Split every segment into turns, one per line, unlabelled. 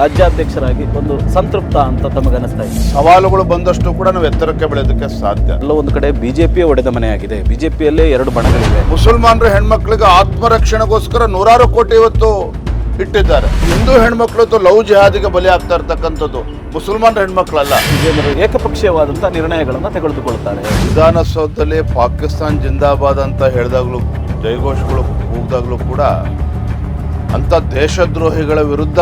ರಾಜ್ಯಾಧ್ಯಕ್ಷರಾಗಿ ಒಂದು ಸಂತೃಪ್ತ ಅಂತ ತಮಗನಿಸ್ತಾ ಇದೆ.
ಸವಾಲುಗಳು ಬಂದಷ್ಟು ಕೂಡ ನಾವು ಎತ್ತರಕ್ಕೆ ಬೆಳೆಯೋದಕ್ಕೆ ಸಾಧ್ಯ.
ಎಲ್ಲ ಒಂದು ಕಡೆ ಬಿಜೆಪಿ ಒಡೆದ ಮನೆಯಾಗಿದೆ. ಬಿಜೆಪಿಯಲ್ಲೇ ಎರಡು ಬಣಗಳಿವೆ.
ಮುಸಲ್ಮಾನರು ಹೆಣ್ಮಕ್ಳಿಗೆ ಆತ್ಮರಕ್ಷಣೆಗೋಸ್ಕರ ನೂರಾರು ಕೋಟಿ ಇವತ್ತು ಇಟ್ಟಿದ್ದಾರೆ. ಹಿಂದೂ ಹೆಣ್ಮಕ್ಳು ಲವ್ ಜಿಹಾದಿಗೆ ಬಲಿ ಆಗ್ತಾ ಇರ್ತಕ್ಕಂಥದ್ದು ಮುಸಲ್ಮಾನರ ಹೆಣ್ಮಕ್ಳಲ್ಲ.
ಜನರು ಏಕಪಕ್ಷೀಯವಾದಂತಹ ನಿರ್ಣಯಗಳನ್ನು ತೆಗೆದುಕೊಳ್ತಾರೆ
ವಿಧಾನಸೌಧದಲ್ಲಿ ಪಾಕಿಸ್ತಾನ್ ಜಿಂದಾಬಾದ್ ಅಂತ ಹೇಳಿದಾಗಲೂ ಜಯಘೋಷಗಳು ಕೂಗಿದಾಗಲೂ ಕೂಡ ಅಂಥ ದೇಶದ್ರೋಹಿಗಳ ವಿರುದ್ಧ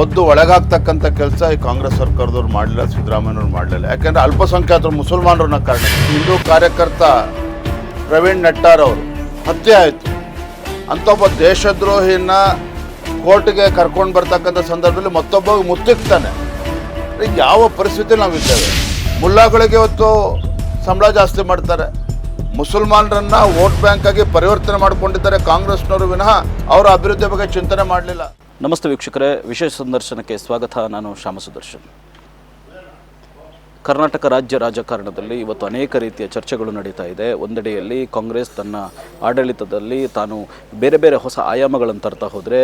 ಒದ್ದು ಒಳಗಾಗ್ತಕ್ಕಂಥ ಕೆಲಸ ಈ ಕಾಂಗ್ರೆಸ್ ಸರ್ಕಾರದವ್ರು ಮಾಡಲಿಲ್ಲ ಸಿದ್ದರಾಮಯ್ಯವ್ರು ಮಾಡಲಿಲ್ಲ. ಯಾಕೆಂದ್ರೆ ಅಲ್ಪಸಂಖ್ಯಾತರು ಮುಸಲ್ಮಾನರನ್ನ ಕಾರಣ. ಹಿಂದೂ ಕಾರ್ಯಕರ್ತ ಪ್ರವೀಣ್ ನಟ್ಟಾರ್ ಅವರು, ಹತ್ಯೆ ಆಯಿತು. ಅಂಥ ಒಬ್ಬ ದೇಶದ್ರೋಹಿನ ಕೋರ್ಟ್ಗೆ ಕರ್ಕೊಂಡು ಬರ್ತಕ್ಕಂಥ ಸಂದರ್ಭದಲ್ಲಿ ಮತ್ತೊಬ್ಬ ಮುತ್ತಿಕ್ತಾನೆ. ಯಾವ ಪರಿಸ್ಥಿತಿ ನಾವಿದ್ದೇವೆ ಮುಲ್ಲಾಗಳಿಗೆ ಇವತ್ತು ಸಂಬಳ ಜಾಸ್ತಿ ಮಾಡ್ತಾರೆ. ಮುಸಲ್ಮಾನರನ್ನ ವೋಟ್ ಬ್ಯಾಂಕ್ ಆಗಿ ಪರಿವರ್ತನೆ ಮಾಡ್ಕೊಂಡಿದ್ದಾರೆ ಕಾಂಗ್ರೆಸ್ನವರು ವಿನಃ ಅವರ ಅಭಿವೃದ್ಧಿ ಬಗ್ಗೆ ಚಿಂತನೆ ಮಾಡಲಿಲ್ಲ.
ನಮಸ್ತೆ ವೀಕ್ಷಕರೇ ವಿಶೇಷ ಸಂದರ್ಶನಕ್ಕೆ ಸ್ವಾಗತ. ನಾನು ಶ್ಯಾಮ ಸುದರ್ಶನ್ ಕರ್ನಾಟಕ ರಾಜ್ಯ ರಾಜಕಾರಣದಲ್ಲಿ ಇವತ್ತು ಅನೇಕ ರೀತಿಯ ಚರ್ಚೆಗಳು ನಡೀತಾ ಇದೆ. ಒಂದೆಡೆಯಲ್ಲಿ ಕಾಂಗ್ರೆಸ್ ತನ್ನ ಆಡಳಿತದಲ್ಲಿ ತಾನು ಬೇರೆ ಬೇರೆ ಹೊಸ ಆಯಾಮಗಳನ್ನು ತರ್ತಾ ಹೋದರೆ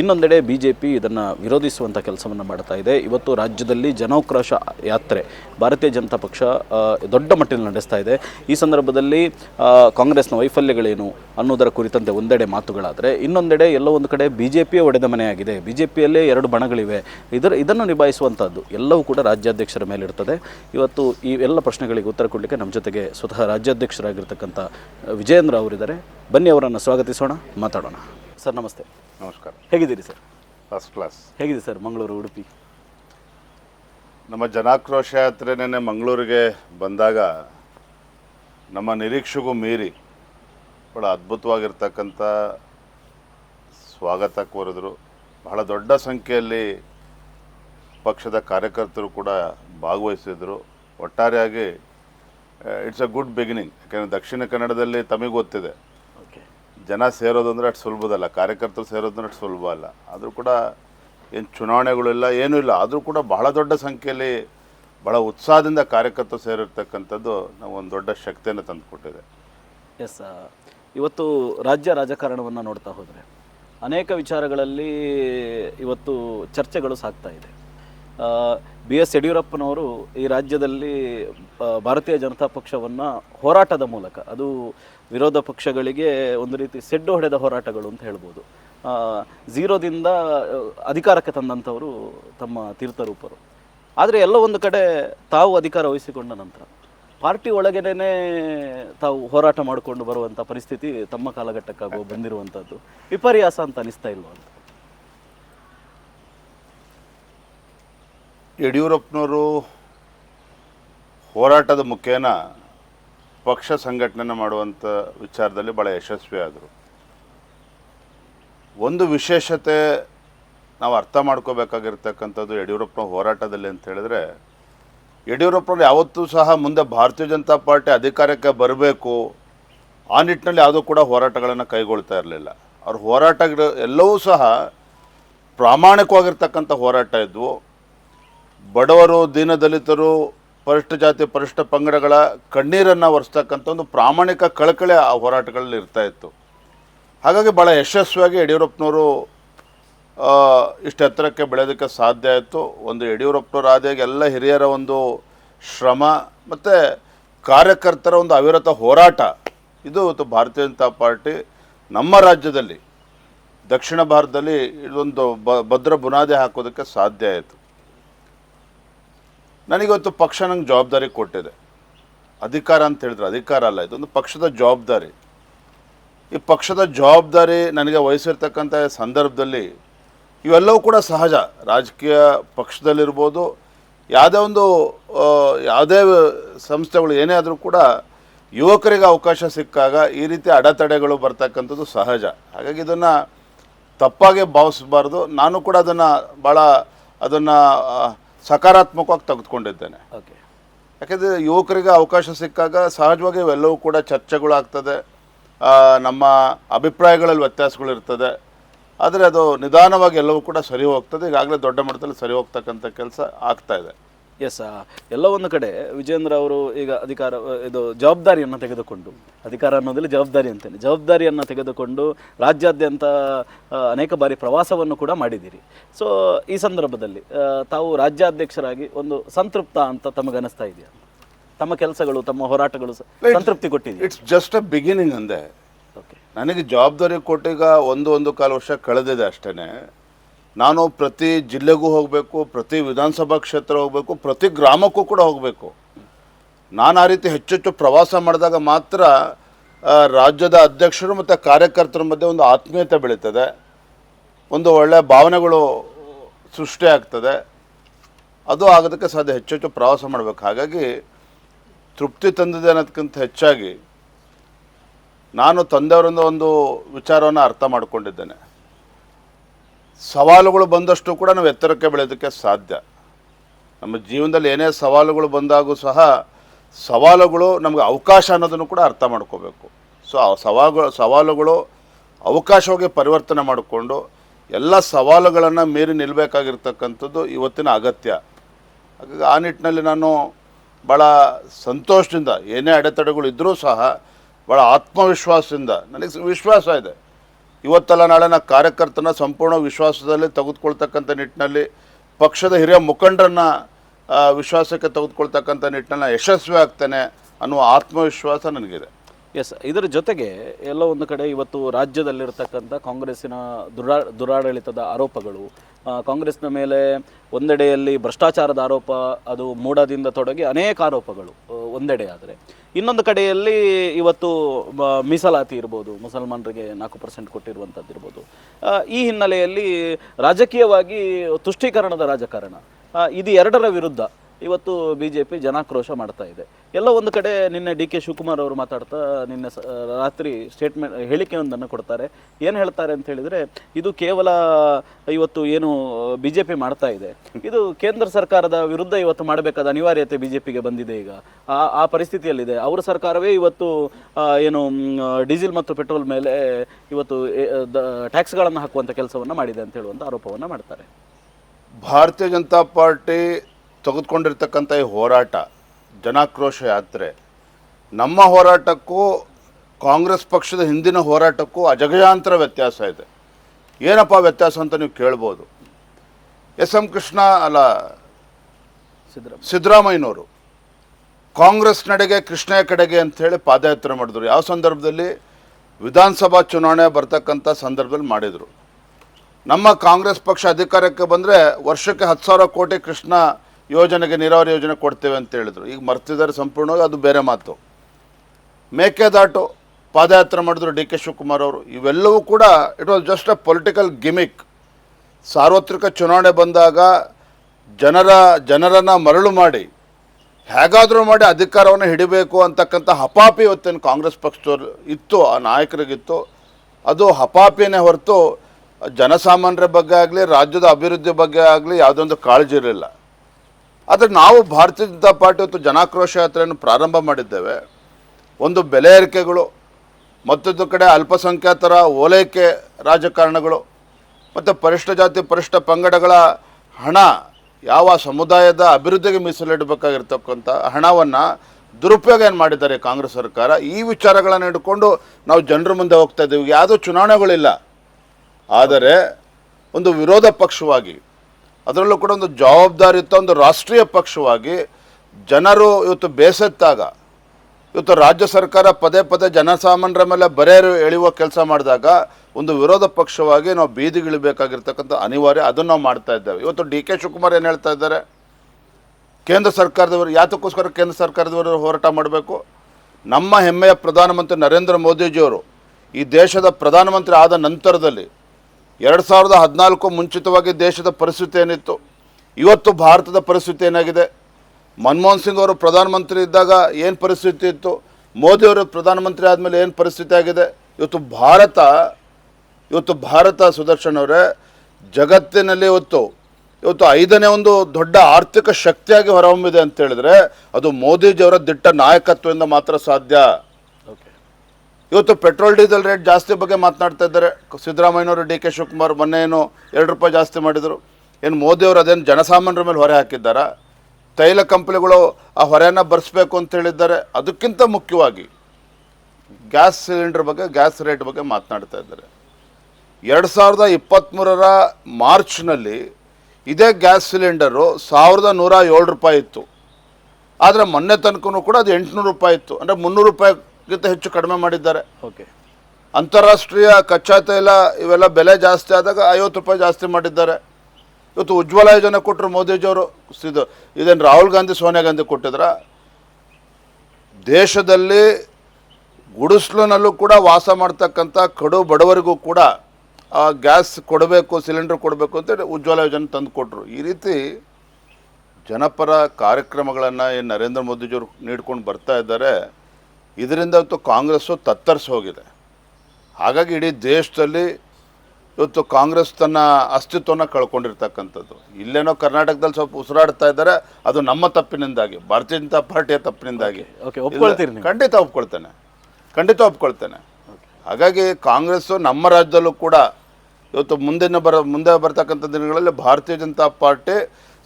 ಇನ್ನೊಂದೆಡೆ ಬಿ ಜೆ ಪಿ ಇದನ್ನು ವಿರೋಧಿಸುವಂಥ ಕೆಲಸವನ್ನು ಮಾಡ್ತಾ ಇದೆ. ಇವತ್ತು ರಾಜ್ಯದಲ್ಲಿ ಜನೋಕ್ರೋಶ ಯಾತ್ರೆ ಭಾರತೀಯ ಜನತಾ ಪಕ್ಷ ದೊಡ್ಡ ಮಟ್ಟದಲ್ಲಿ ನಡೆಸ್ತಾ ಇದೆ. ಈ ಸಂದರ್ಭದಲ್ಲಿ ಕಾಂಗ್ರೆಸ್ನ ವೈಫಲ್ಯಗಳೇನು ಅನ್ನೋದರ ಕುರಿತಂತೆ ಒಂದೆಡೆ ಮಾತುಗಳಾದರೆ, ಇನ್ನೊಂದೆಡೆ ಎಲ್ಲೋ ಒಂದು ಕಡೆ ಬಿ ಜೆ ಪಿಯ ಒಡೆದ ಮನೆಯಾಗಿದೆ. ಬಿ ಜೆ ಪಿಯಲ್ಲೇ ಎರಡು ಬಣಗಳಿವೆ. ಇದರ, ಇದನ್ನು ನಿಭಾಯಿಸುವಂಥದ್ದು ಎಲ್ಲವೂ ಕೂಡ ರಾಜ್ಯಾಧ್ಯಕ್ಷರ ಮೇಲಿರ್ತದೆ. ಇವತ್ತು ಈ ಎಲ್ಲ ಪ್ರಶ್ನೆಗಳಿಗೆ ಉತ್ತರ ಕೊಡಲಿಕ್ಕೆ ನಮ್ಮ ಜೊತೆಗೆ ಸ್ವತಃ ರಾಜ್ಯಾಧ್ಯಕ್ಷರಾಗಿರ್ತಕ್ಕಂಥ ವಿಜಯೇಂದ್ರ ಅವರಿದ್ದಾರೆ. ಬನ್ನಿ ಅವರನ್ನು ಸ್ವಾಗತಿಸೋಣ ಮಾತಾಡೋಣ. ಸರ್ ನಮಸ್ತೆ.
ನಮಸ್ಕಾರ.
ಹೇಗಿದ್ದೀರಿ ಸರ್?
ಫಸ್ಟ್ ಕ್ಲಾಸ್
ಹೇಗಿದೆ ಸರ್ ಮಂಗಳೂರು ಉಡುಪಿ?
ನಮ್ಮ ಜನಾಕ್ರೋಶ ಯಾತ್ರೆ ನೆನೆ ಮಂಗಳೂರಿಗೆ ಬಂದಾಗ ನಮ್ಮ ನಿರೀಕ್ಷೆಗೂ ಮೀರಿ ಬಹಳ ಅದ್ಭುತವಾಗಿರ್ತಕ್ಕಂಥ ಸ್ವಾಗತ ಕೋರಿದ್ರು. ಬಹಳ ದೊಡ್ಡ ಸಂಖ್ಯೆಯಲ್ಲಿ ಪಕ್ಷದ ಕಾರ್ಯಕರ್ತರು ಕೂಡ ಭಾಗವಹಿಸಿದರು. ಒಟ್ಟಾರೆಯಾಗಿ ಇಟ್ಸ್ ಅ ಗುಡ್ ಬಿಗಿನಿಂಗ್ ಯಾಕೆಂದರೆ ದಕ್ಷಿಣ ಕನ್ನಡದಲ್ಲಿ ತಮಗೆ ಗೊತ್ತಿದೆ.
ಓಕೆ
ಜನ ಸೇರೋದು ಅಂದರೆ ಅಷ್ಟು ಸುಲಭದಲ್ಲ ಕಾರ್ಯಕರ್ತರು ಸೇರೋದು ಅಂದ್ರೆ ಅಷ್ಟು ಸುಲಭ ಅಲ್ಲ. ಆದರೂ ಕೂಡ ಏನು ಚುನಾವಣೆಗಳಿಲ್ಲ ಏನೂ ಇಲ್ಲ. ಆದರೂ ಕೂಡ ಬಹಳ ದೊಡ್ಡ ಸಂಖ್ಯೆಯಲ್ಲಿ ಬಹಳ ಉತ್ಸಾಹದಿಂದ ಕಾರ್ಯಕರ್ತರು ಸೇರಿರ್ತಕ್ಕಂಥದ್ದು ನಾವು ಒಂದು ದೊಡ್ಡ ಶಕ್ತಿಯನ್ನು ತಂದುಕೊಟ್ಟಿದೆ.
ಎಸ್ ಇವತ್ತು ರಾಜ್ಯ ರಾಜಕಾರಣವನ್ನು ನೋಡ್ತಾ ಹೋದರೆ ಅನೇಕ ವಿಚಾರಗಳಲ್ಲಿ ಇವತ್ತು ಚರ್ಚೆಗಳು ಸಾಗ್ತಾ ಇದೆ. ಬಿ ಎಸ್ ಯಡಿಯೂರಪ್ಪನವರು ಈ ರಾಜ್ಯದಲ್ಲಿ ಭಾರತೀಯ ಜನತಾ ಪಕ್ಷವನ್ನು ಹೋರಾಟದ ಮೂಲಕ, ಅದು ವಿರೋಧ ಪಕ್ಷಗಳಿಗೆ ಒಂದು ರೀತಿ ಸೆಡ್ಡು ಹೊಡೆದ ಹೋರಾಟಗಳು ಅಂತ ಹೇಳ್ಬೋದು. ಝೀರೋದಿಂದ ಅಧಿಕಾರಕ್ಕೆ ತಂದಂಥವರು ತಮ್ಮ ತೀರ್ಥರೂಪರು. ಆದರೆ ಎಲ್ಲ ಒಂದು ಕಡೆ ತಾವು ಅಧಿಕಾರ ವಹಿಸಿಕೊಂಡ ನಂತರ, ಪಾರ್ಟಿ ಒಳಗೇನೆ ತಾವು ಹೋರಾಟ ಮಾಡಿಕೊಂಡು ಬರುವಂಥ ಪರಿಸ್ಥಿತಿ ತಮ್ಮ ಕಾಲಘಟ್ಟಕ್ಕಾಗೋ ಬಂದಿರುವಂಥದ್ದು ವಿಪರ್ಯಾಸ ಅಂತ ಅನಿಸ್ತಾ ಇಲ್ವಾ ಅಂತ?
ಯಡಿಯೂರಪ್ಪನವರು ಹೋರಾಟದ ಮುಖೇನ ಪಕ್ಷ ಸಂಘಟನೆ ಮಾಡುವಂಥ ವಿಚಾರದಲ್ಲಿ ಭಾಳ ಯಶಸ್ವಿ ಆದರು ಒಂದು ವಿಶೇಷತೆ ನಾವು ಅರ್ಥ ಮಾಡ್ಕೋಬೇಕಾಗಿರ್ತಕ್ಕಂಥದ್ದು ಯಡಿಯೂರಪ್ಪನ ಹೋರಾಟದಲ್ಲಿ ಅಂತ ಹೇಳಿದ್ರೆ, ಯಡಿಯೂರಪ್ಪನವ್ರು ಯಾವತ್ತೂ ಸಹ ಮುಂದೆ ಭಾರತೀಯ ಜನತಾ ಪಾರ್ಟಿ ಅಧಿಕಾರಕ್ಕೆ ಬರಬೇಕು, ಆ ನಿಟ್ಟಿನಲ್ಲಿ ಯಾವುದೂ ಕೂಡ ಹೋರಾಟಗಳನ್ನು ಕೈಗೊಳ್ತಾ ಇರಲಿಲ್ಲ. ಅವ್ರ ಹೋರಾಟ ಎಲ್ಲವೂ ಸಹ ಪ್ರಾಮಾಣಿಕವಾಗಿರ್ತಕ್ಕಂಥ ಹೋರಾಟ ಇದ್ವು. ಬಡವರು ದೀನದಲಿತರು ಪರಿಷ್ಠ ಜಾತಿ, ಪರಿಷ್ಠ ಪಂಗಡಗಳ ಕಣ್ಣೀರನ್ನು ಒರೆಸ್ತಕ್ಕಂಥ ಒಂದು ಪ್ರಾಮಾಣಿಕ ಕಳಕಳಿ ಆ ಹೋರಾಟಗಳಲ್ಲಿ ಇರ್ತಾ ಇತ್ತು. ಹಾಗಾಗಿ ಭಾಳ ಯಶಸ್ವಿಯಾಗಿ ಯಡಿಯೂರಪ್ಪನವರು ಇಷ್ಟು ಎತ್ತರಕ್ಕೆ ಬೆಳೆಯೋದಕ್ಕೆ ಸಾಧ್ಯ ಆಯಿತು. ಒಂದು ಯಡಿಯೂರಪ್ಪನವ್ರ ಆದಾಗ ಎಲ್ಲ ಹಿರಿಯರ ಒಂದು ಶ್ರಮ ಮತ್ತು ಕಾರ್ಯಕರ್ತರ ಒಂದು ಅವಿರತ ಹೋರಾಟ. ಇದು ಭಾರತೀಯ ಜನತಾ ಪಾರ್ಟಿ ನಮ್ಮ ರಾಜ್ಯದಲ್ಲಿ, ದಕ್ಷಿಣ ಭಾರತದಲ್ಲಿ ಇದೊಂದು ಭದ್ರ ಬುನಾದಿ ಹಾಕೋದಕ್ಕೆ ಸಾಧ್ಯ ಆಯಿತು. ನನಗಿವತ್ತು ಪಕ್ಷ ನಂಗೆ ಜವಾಬ್ದಾರಿ ಕೊಟ್ಟಿದೆ. ಅಧಿಕಾರ ಅಂತ ಹೇಳಿದ್ರೆ ಅಧಿಕಾರ ಅಲ್ಲ, ಇದೊಂದು ಪಕ್ಷದ ಜವಾಬ್ದಾರಿ. ಈ ಪಕ್ಷದ ಜವಾಬ್ದಾರಿ ನನಗೆ ವಹಿಸಿರ್ತಕ್ಕಂಥ ಸಂದರ್ಭದಲ್ಲಿ ಇವೆಲ್ಲವೂ ಕೂಡ ಸಹಜ. ರಾಜಕೀಯ ಪಕ್ಷದಲ್ಲಿರ್ಬೋದು, ಯಾವುದೇ ಒಂದು ಯಾವುದೇ ಸಂಸ್ಥೆಗಳು ಏನೇ ಆದರೂ ಕೂಡ ಯುವಕರಿಗೆ ಅವಕಾಶ ಸಿಕ್ಕಾಗ ಈ ರೀತಿ ಅಡೆತಡೆಗಳು ಬರ್ತಕ್ಕಂಥದ್ದು ಸಹಜ. ಹಾಗಾಗಿ ಇದನ್ನು ತಪ್ಪಾಗೆ ಭಾವಿಸಬಾರ್ದು. ನಾನು ಕೂಡ ಅದನ್ನು ಭಾಳ ಅದನ್ನು ಸಕಾರಾತ್ಮಕವಾಗಿ ತೆಗೆದುಕೊಂಡಿದ್ದೇನೆ.
ಓಕೆ
ಯಾಕೆಂದರೆ ಯುವಕರಿಗೆ ಅವಕಾಶ ಸಿಕ್ಕಾಗ ಸಹಜವಾಗಿ ಇವೆಲ್ಲವೂ ಕೂಡ ಚರ್ಚೆಗಳಾಗ್ತದೆ. ನಮ್ಮ ಅಭಿಪ್ರಾಯಗಳಲ್ಲಿ ವ್ಯತ್ಯಾಸಗಳಿರ್ತದೆ. ಆದರೆ ಅದು ನಿಧಾನವಾಗಿ ಎಲ್ಲವೂ ಕೂಡ ಸರಿ ಹೋಗ್ತದೆ. ಈಗಾಗಲೇ ದೊಡ್ಡ ಮಟ್ಟದಲ್ಲಿ ಸರಿ ಹೋಗ್ತಕ್ಕಂಥ ಕೆಲಸ ಆಗ್ತಾ ಇದೆ.
ಎಸ್ ಎಲ್ಲ ಒಂದು ಕಡೆ ವಿಜೇಂದ್ರ ಅವರು ಈಗ ಅಧಿಕಾರ ಇದು ಜವಾಬ್ದಾರಿಯನ್ನು ತೆಗೆದುಕೊಂಡು ಅಧಿಕಾರ ಅನ್ನೋದ್ರಲ್ಲಿ ಜವಾಬ್ದಾರಿ ಅಂತೇನೆ ಜವಾಬ್ದಾರಿಯನ್ನು ತೆಗೆದುಕೊಂಡು ರಾಜ್ಯಾದ್ಯಂತ ಅನೇಕ ಬಾರಿ ಪ್ರವಾಸವನ್ನು ಕೂಡ ಮಾಡಿದ್ದೀರಿ. ಸೊ ಈ ಸಂದರ್ಭದಲ್ಲಿ ತಾವು ರಾಜ್ಯಾಧ್ಯಕ್ಷರಾಗಿ ಒಂದು ಸಂತೃಪ್ತ ಅಂತ ತಮಗನಿಸ್ತಾ ಇದೆಯಾ? ತಮ್ಮ ಕೆಲಸಗಳು ತಮ್ಮ ಹೋರಾಟಗಳು ಸಂತೃಪ್ತಿ ಕೊಟ್ಟಿದೆ
ಇಟ್ಸ್ ಜಸ್ಟ್ ಅ ಬಿಗಿನಿಂಗ್ ಅಂದೆ.
ಓಕೆ
ನನಗೆ ಜವಾಬ್ದಾರಿ ಕೊಟ್ಟೀಗ ಒಂದು ಒಂದು ಕಾಲು ವರ್ಷ ಕಳೆದಿದೆ ಅಷ್ಟೇ ನಾನು ಪ್ರತಿ ಜಿಲ್ಲೆಗೂ ಹೋಗಬೇಕು, ಪ್ರತಿ ವಿಧಾನಸಭಾ ಕ್ಷೇತ್ರ ಹೋಗಬೇಕು, ಪ್ರತಿ ಗ್ರಾಮಕ್ಕೂ ಕೂಡ ಹೋಗಬೇಕು. ನಾನು ಆ ರೀತಿ ಹೆಚ್ಚೆಚ್ಚು ಪ್ರವಾಸ ಮಾಡಿದಾಗ ಮಾತ್ರ ರಾಜ್ಯದ ಅಧ್ಯಕ್ಷರು ಮತ್ತು ಕಾರ್ಯಕರ್ತರ ಮಧ್ಯೆ ಒಂದು ಆತ್ಮೀಯತೆ ಬೆಳೀತದೆ. ಒಂದು ಒಳ್ಳೆಯ ಭಾವನೆಗಳು ಸೃಷ್ಟಿ ಆಗ್ತದೆ. ಅದು ಆಗೋದಕ್ಕೆ ಸಾಧ್ಯ. ಹೆಚ್ಚೆಚ್ಚು ಪ್ರವಾಸ ಮಾಡಬೇಕು. ಹಾಗಾಗಿ ತೃಪ್ತಿ ತಂದಿದೆ ಅನ್ನೋದಕ್ಕಿಂತ ಹೆಚ್ಚಾಗಿ ನಾನು ತಂದೆಯವರಿಂದ ಒಂದು ವಿಚಾರವನ್ನು ಅರ್ಥ ಮಾಡಿಕೊಂಡಿದ್ದೇನೆ. ಸವಾಲುಗಳು ಬಂದಷ್ಟು ಕೂಡ ನಾವು ಎತ್ತರಕ್ಕೆ ಬೆಳೆಯೋದಕ್ಕೆ ಸಾಧ್ಯ. ನಮ್ಮ ಜೀವನದಲ್ಲಿ ಏನೇ ಸವಾಲುಗಳು ಬಂದಾಗೂ ಸಹ ಸವಾಲುಗಳು ನಮಗೆ ಅವಕಾಶ ಅನ್ನೋದನ್ನು ಕೂಡ ಅರ್ಥ ಮಾಡ್ಕೋಬೇಕು. ಸೊ, ಆ ಸವಾಲು ಸವಾಲುಗಳು ಅವಕಾಶವಾಗಿ ಪರಿವರ್ತನೆ ಮಾಡಿಕೊಂಡು ಎಲ್ಲ ಸವಾಲುಗಳನ್ನು ಮೀರಿ ನಿಲ್ಲಬೇಕಾಗಿರ್ತಕ್ಕಂಥದ್ದು ಇವತ್ತಿನ ಅಗತ್ಯ. ಹಾಗಾಗಿ ಆ ನಿಟ್ಟಿನಲ್ಲಿ ನಾನು ಭಾಳ ಸಂತೋಷದಿಂದ ಏನೇ ಅಡೆತಡೆಗಳು ಇದ್ದರೂ ಸಹ ಭಾಳ ಆತ್ಮವಿಶ್ವಾಸದಿಂದ, ನನಗೆ ವಿಶ್ವಾಸ ಇದೆ. ಇವತ್ತಲ್ಲ ನಾಳೆ ನಾ ಕಾರ್ಯಕರ್ತನ ಸಂಪೂರ್ಣ ವಿಶ್ವಾಸದಲ್ಲಿ ತೆಗೆದುಕೊಳ್ತಕ್ಕಂಥ ನಿಟ್ಟಿನಲ್ಲಿ ಪಕ್ಷದ ಹಿರಿಯ ಮುಖಂಡರನ್ನ ವಿಶ್ವಾಸಕ್ಕೆ ತೆಗೆದುಕೊಳ್ತಕ್ಕಂಥ ನಿಟ್ಟಿನಲ್ಲಿ ಯಶಸ್ವಿ ಆಗ್ತೇನೆ ಅನ್ನುವ ಆತ್ಮವಿಶ್ವಾಸ ನನಗಿದೆ.
ಎಸ್ ಇದರ ಜೊತೆಗೆ ಎಲ್ಲ ಒಂದು ಕಡೆ ಇವತ್ತು ರಾಜ್ಯದಲ್ಲಿರ್ತಕ್ಕಂಥ ಕಾಂಗ್ರೆಸ್ಸಿನ ದುರಾ, ದುರಾಡಳಿತದ ಆರೋಪಗಳು ಕಾಂಗ್ರೆಸ್ನ ಮೇಲೆ ಒಂದೆಡೆಯಲ್ಲಿ ಭ್ರಷ್ಟಾಚಾರದ ಆರೋಪ, ಅದು ಮೂಡದಿಂದ ತೊಡಗಿ ಅನೇಕ ಆರೋಪಗಳು ಒಂದೆಡೆ ಆದರೆ. ಇನ್ನೊಂದು ಕಡೆಯಲ್ಲಿ ಇವತ್ತು ಮೀಸಲಾತಿ ಇರ್ಬೋದು, ಮುಸಲ್ಮಾನರಿಗೆ ನಾಲ್ಕು ಪರ್ಸೆಂಟ್ ಕೊಟ್ಟಿರುವಂಥದ್ದು ಇರ್ಬೋದು. ಈ ಹಿನ್ನೆಲೆಯಲ್ಲಿ ರಾಜಕೀಯವಾಗಿ ತುಷ್ಟೀಕರಣದ ರಾಜಕಾರಣ ಇದು ಎರಡರ ವಿರುದ್ಧ. ಇವತ್ತು ಬಿ ಜೆ ಪಿ ಜನಾಕ್ರೋಶ ಮಾಡ್ತಾ ಇದೆ. ಎಲ್ಲ ಒಂದು ಕಡೆ ನಿನ್ನೆ ಡಿ ಕೆ ಶಿವಕುಮಾರ್ ಅವರು ಮಾತಾಡ್ತಾ ನಿನ್ನೆ ರಾತ್ರಿ ಸ್ಟೇಟ್ಮೆಂಟ್ ಹೇಳಿಕೆಯೊಂದನ್ನು ಕೊಡ್ತಾರೆ. ಏನು ಹೇಳ್ತಾರೆ ಅಂತ ಹೇಳಿದರೆ, ಇದು ಕೇವಲ ಇವತ್ತು ಏನು ಬಿ ಜೆ ಪಿ ಮಾಡ್ತಾ ಇದೆ. ಇದು ಕೇಂದ್ರ ಸರ್ಕಾರದ ವಿರುದ್ಧ ಇವತ್ತು ಮಾಡಬೇಕಾದ ಅನಿವಾರ್ಯತೆ ಬಿ ಜೆ ಪಿಗೆ ಬಂದಿದೆ ಈಗ. ಆ ಆ ಪರಿಸ್ಥಿತಿಯಲ್ಲಿದೆ. ಅವರ ಸರ್ಕಾರವೇ ಇವತ್ತು ಏನು ಡೀಸೆಲ್ ಮತ್ತು ಪೆಟ್ರೋಲ್ ಮೇಲೆ ಇವತ್ತು ಟ್ಯಾಕ್ಸ್ಗಳನ್ನು ಹಾಕುವಂಥ ಕೆಲಸವನ್ನು ಮಾಡಿದೆ ಅಂತ ಹೇಳುವಂಥ ಆರೋಪವನ್ನು ಮಾಡ್ತಾರೆ.
ಭಾರತೀಯ ಜನತಾ ಪಾರ್ಟಿ ತೆಗೆದುಕೊಂಡಿರ್ತಕ್ಕಂಥ ಈ ಹೋರಾಟ ಜನಾಕ್ರೋಶ ಯಾತ್ರೆ ನಮ್ಮ ಹೋರಾಟಕ್ಕೂ ಕಾಂಗ್ರೆಸ್ ಪಕ್ಷದ ಹಿಂದಿನ ಹೋರಾಟಕ್ಕೂ ಅಜಗಜಾಂತರ ವ್ಯತ್ಯಾಸ ಇದೆ. ಏನಪ್ಪ ವ್ಯತ್ಯಾಸ ಅಂತ ನೀವು ಕೇಳ್ಬೋದು? ಎಸ್ ಎಂ ಕೃಷ್ಣ ಅಲ್ಲ
ಸಿದ್ದರಾಮಯ್ಯ.
ಸಿದ್ದರಾಮಯ್ಯನವರು ಕಾಂಗ್ರೆಸ್ ನಡೆಗೆ ಕೃಷ್ಣಯ್ಯ ಕಡೆಗೆ ಅಂಥೇಳಿ ಪಾದಯಾತ್ರೆ ಮಾಡಿದ್ರು. ಯಾವ ಸಂದರ್ಭದಲ್ಲಿ? ವಿಧಾನಸಭಾ ಚುನಾವಣೆ ಬರ್ತಕ್ಕಂಥ ಸಂದರ್ಭದಲ್ಲಿ ಮಾಡಿದರು. ನಮ್ಮ ಕಾಂಗ್ರೆಸ್ ಪಕ್ಷ ಅಧಿಕಾರಕ್ಕೆ ಬಂದರೆ ವರ್ಷಕ್ಕೆ ಹತ್ತು ಸಾವಿರ ಕೋಟಿ ಕೃಷ್ಣ ಯೋಜನೆಗೆ ನೀರಾವರಿ ಯೋಜನೆ ಕೊಡ್ತೇವೆ ಅಂತ ಹೇಳಿದರು. ಈಗ ಮರ್ತಿದ್ದಾರೆ ಸಂಪೂರ್ಣವಾಗಿ, ಅದು ಬೇರೆ ಮಾತು. ಮೇಕೆದಾಟು, ಪಾದಯಾತ್ರೆ ಮಾಡಿದ್ರು ಡಿ ಕೆ ಶಿವಕುಮಾರ್ ಅವರು. ಇವೆಲ್ಲವೂ ಕೂಡ it was just a political gimmick ಸಾರ್ವತ್ರಿಕ ಚುನಾವಣೆ ಬಂದಾಗ ಜನರ, ಜನರನ್ನು ಮರಳು ಮಾಡಿ, ಹೇಗಾದರೂ ಮಾಡಿ ಅಧಿಕಾರವನ್ನು ಹಿಡಿಬೇಕು ಅಂತಕ್ಕಂಥ ಹಪಾಪಿ ಇವತ್ತೇನು ಕಾಂಗ್ರೆಸ್ ಪಕ್ಷದವ್ರು ಇತ್ತು, ಆ ನಾಯಕರಿಗಿತ್ತು. ಅದು ಹಪಾಪಿನೇ ಹೊರತು, ಜನಸಾಮಾನ್ಯರ ಬಗ್ಗೆ ಆಗಲಿ, ರಾಜ್ಯದ ಅಭಿವೃದ್ಧಿ ಬಗ್ಗೆ ಆಗಲಿ ಯಾವುದೊಂದು ಕಾಳಜಿ ಇರಲಿಲ್ಲ. ಆದರೆ ನಾವು ಭಾರತೀಯ ಜನತಾ ಪಾರ್ಟಿ ಮತ್ತು ಜನಾಕ್ರೋಶ ಯಾತ್ರೆಯನ್ನು ಪ್ರಾರಂಭ ಮಾಡಿದ್ದೇವೆ. ಒಂದು ಬೆಲೆ ಏರಿಕೆಗಳು, ಮತ್ತೊಂದು ಕಡೆ ಅಲ್ಪಸಂಖ್ಯಾತರ ಓಲೈಕೆ ರಾಜಕಾರಣಗಳು, ಮತ್ತು ಪರಿಷ್ಠ ಜಾತಿ, ಪರಿಷ್ಠ ಪಂಗಡಗಳ ಹಣ ಯಾವ ಸಮುದಾಯದ ಅಭಿವೃದ್ಧಿಗೆ ಮೀಸಲಿಡಬೇಕಾಗಿರ್ತಕ್ಕಂಥ ಹಣವನ್ನು ದುರುಪಯೋಗ ಏನು ಮಾಡಿದ್ದಾರೆ ಕಾಂಗ್ರೆಸ್ ಸರ್ಕಾರ? ಈ ವಿಚಾರಗಳನ್ನು ಹಿಡ್ಕೊಂಡು ನಾವು ಜನರ ಮುಂದೆ ಹೋಗ್ತಾ ಇದ್ದೀವಿ. ಯಾವುದೂ ಚುನಾವಣೆಗಳಿಲ್ಲ. ಆದರೆ ಒಂದು ವಿರೋಧ ಪಕ್ಷವಾಗಿ ಅದರಲ್ಲೂ ಕೂಡ ಒಂದು ಜವಾಬ್ದಾರಿಯುತ ಒಂದು ರಾಷ್ಟ್ರೀಯ ಪಕ್ಷವಾಗಿ ಜನರು ಇವತ್ತು ಬೇಸತ್ತಾಗ. ಇವತ್ತು ರಾಜ್ಯ ಸರ್ಕಾರ ಪದೇ ಪದೇ ಜನಸಾಮಾನ್ಯರ ಮೇಲೆ ಬರೆಯರು ಎಳೆಯುವ ಕೆಲಸ ಮಾಡಿದಾಗ ಒಂದು ವಿರೋಧ ಪಕ್ಷವಾಗಿ ನಾವು ಬೀದಿಗಿಳಿಬೇಕಾಗಿರ್ತಕ್ಕಂಥ ಅನಿವಾರ್ಯ ಅದನ್ನು ನಾವು ಮಾಡ್ತಾ ಇದ್ದೇವೆ. ಇವತ್ತು ಡಿ ಕೆ ಶಿವಕುಮಾರ್ ಏನು ಹೇಳ್ತಾ ಇದ್ದಾರೆ? ಕೇಂದ್ರ ಸರ್ಕಾರದವರು ಯಾತಕ್ಕೋಸ್ಕರ ಕೇಂದ್ರ ಸರ್ಕಾರದವರು ಹೋರಾಟ ಮಾಡಬೇಕು? ನಮ್ಮ ಹೆಮ್ಮೆಯ ಪ್ರಧಾನಮಂತ್ರಿ ನರೇಂದ್ರ ಮೋದಿಜಿಯವರು ಈ ದೇಶದ ಪ್ರಧಾನಮಂತ್ರಿ ಆದ ನಂತರದಲ್ಲಿ ಎರಡು ಸಾವಿರದ ಹದಿನಾಲ್ಕು ಮುಂಚಿತವಾಗಿ ದೇಶದ ಪರಿಸ್ಥಿತಿ ಏನಿತ್ತು? ಇವತ್ತು ಭಾರತದ ಪರಿಸ್ಥಿತಿ ಏನಾಗಿದೆ? ಮನಮೋಹನ್ ಸಿಂಗ್ ಅವರು ಪ್ರಧಾನಮಂತ್ರಿ ಇದ್ದಾಗ ಏನು ಪರಿಸ್ಥಿತಿ ಇತ್ತು? ಮೋದಿಯವರು ಪ್ರಧಾನಮಂತ್ರಿ ಆದಮೇಲೆ ಏನು ಪರಿಸ್ಥಿತಿ ಆಗಿದೆ? ಇವತ್ತು ಭಾರತ ಇವತ್ತು ಭಾರತ ಸುದರ್ಶನ್ ಅವರೇ, ಜಗತ್ತಿನಲ್ಲಿ ಇವತ್ತು ಇವತ್ತು ಐದನೇ ಒಂದು ದೊಡ್ಡ ಆರ್ಥಿಕ ಶಕ್ತಿಯಾಗಿ ಹೊರಹೊಮ್ಮಿದೆ ಅಂತ ಹೇಳಿದ್ರೆ ಅದು ಮೋದಿಜಿಯವರ ದಿಟ್ಟ ನಾಯಕತ್ವದಿಂದ ಮಾತ್ರ ಸಾಧ್ಯ. ಇವತ್ತು ಪೆಟ್ರೋಲ್, ಡೀಸೆಲ್ ರೇಟ್ ಜಾಸ್ತಿ ಬಗ್ಗೆ ಮಾತನಾಡ್ತಾ ಇದ್ದಾರೆ. ಸಿದ್ದರಾಮಯ್ಯನವರು, ಡಿ ಕೆ ಶಿವಕುಮಾರ್ ಮೊನ್ನೆ ಏನು ಎರಡು ರೂಪಾಯಿ ಜಾಸ್ತಿ ಮಾಡಿದರು. ಏನು ಮೋದಿಯವರು ಅದೇನು ಜನಸಾಮಾನ್ಯರ ಮೇಲೆ ಹೊರೆ ಹಾಕಿದ್ದಾರೆ? ತೈಲ ಕಂಪನಿಗಳು ಆ ಹೊರೆಯನ್ನು ಬರೆಸ್ಬೇಕು ಅಂತ ಹೇಳಿದ್ದಾರೆ. ಅದಕ್ಕಿಂತ ಮುಖ್ಯವಾಗಿ ಗ್ಯಾಸ್ ಸಿಲಿಂಡರ್ ಬಗ್ಗೆ, ಗ್ಯಾಸ್ ರೇಟ್ ಬಗ್ಗೆ ಮಾತನಾಡ್ತಾ ಇದ್ದಾರೆ. ಎರಡು ಸಾವಿರದ ಇಪ್ಪತ್ತ್ಮೂರರ ಮಾರ್ಚ್ನಲ್ಲಿ ಇದೇ ಗ್ಯಾಸ್ ಸಿಲಿಂಡರು ಸಾವಿರದ ನೂರ ಏಳು ರೂಪಾಯಿ ಇತ್ತು. ಆದರೆ ಮೊನ್ನೆ ತನಕನೂ ಕೂಡ ಅದು ಎಂಟುನೂರು ರೂಪಾಯಿ ಇತ್ತು. ಅಂದರೆ ಮುನ್ನೂರು ರೂಪಾಯಿಗಿಂತ ಹೆಚ್ಚು ಕಡಿಮೆ ಮಾಡಿದ್ದಾರೆ.
ಓಕೆ.
ಅಂತಾರಾಷ್ಟ್ರೀಯ ಕಚ್ಚಾ ತೈಲ ಇವೆಲ್ಲ ಬೆಲೆ ಜಾಸ್ತಿ ಆದಾಗ ಐವತ್ತು ರೂಪಾಯಿ ಜಾಸ್ತಿ ಮಾಡಿದ್ದಾರೆ. ಇವತ್ತು ಉಜ್ವಲ ಯೋಜನೆ ಕೊಟ್ಟರು ಮೋದಿಜಿಯವರು. ಇದು ಇದೇನು ರಾಹುಲ್ ಗಾಂಧಿ ಸೋನಿಯಾ ಗಾಂಧಿ ಕೊಟ್ಟಿದ್ರ. ದೇಶದಲ್ಲಿ ಗುಡಿಸ್ಲಿನಲ್ಲೂ ಕೂಡ ವಾಸ ಮಾಡ್ತಕ್ಕಂಥ ಕಡು ಬಡವರಿಗೂ ಕೂಡ ಆ ಗ್ಯಾಸ್ ಕೊಡಬೇಕು ಸಿಲಿಂಡರ್ ಕೊಡಬೇಕು ಅಂತೇಳಿ ಉಜ್ವಲ ಯೋಜನೆ ತಂದು ಕೊಟ್ಟರು ಈ ರೀತಿ ಜನಪರ ಕಾರ್ಯಕ್ರಮಗಳನ್ನು ಏನು ನರೇಂದ್ರ ಮೋದಿಜಿಯವರು ನೀಡ್ಕೊಂಡು ಬರ್ತಾ ಇದ್ದಾರೆ. ಇದರಿಂದ ಇವತ್ತು ಕಾಂಗ್ರೆಸ್ಸು ತತ್ತರಿಸಿ ಹೋಗಿದೆ. ಹಾಗಾಗಿ ಇಡೀ ದೇಶದಲ್ಲಿ ಇವತ್ತು ಕಾಂಗ್ರೆಸ್ ತನ್ನ ಅಸ್ತಿತ್ವನ ಕಳ್ಕೊಂಡಿರ್ತಕ್ಕಂಥದ್ದು. ಇಲ್ಲೇನೋ ಕರ್ನಾಟಕದಲ್ಲಿ ಸ್ವಲ್ಪ ಉಸಿರಾಡ್ತಾ ಇದ್ದಾರೆ ಅದು ನಮ್ಮ ತಪ್ಪಿನಿಂದಾಗಿ ಭಾರತೀಯ ಜನತಾ ಪಾರ್ಟಿಯ ತಪ್ಪಿನಿಂದಾಗಿ. ಖಂಡಿತ ಒಪ್ಕೊಳ್ತೇನೆ. ಖಂಡಿತ ಒಪ್ಕೊಳ್ತೇನೆ. ಹಾಗಾಗಿ ಕಾಂಗ್ರೆಸ್ಸು ನಮ್ಮ ರಾಜ್ಯದಲ್ಲೂ ಕೂಡ ಇವತ್ತು ಮುಂದಿನ ಬರ ಮುಂದೆ ಬರ್ತಕ್ಕಂಥ ದಿನಗಳಲ್ಲಿ ಭಾರತೀಯ ಜನತಾ ಪಾರ್ಟಿ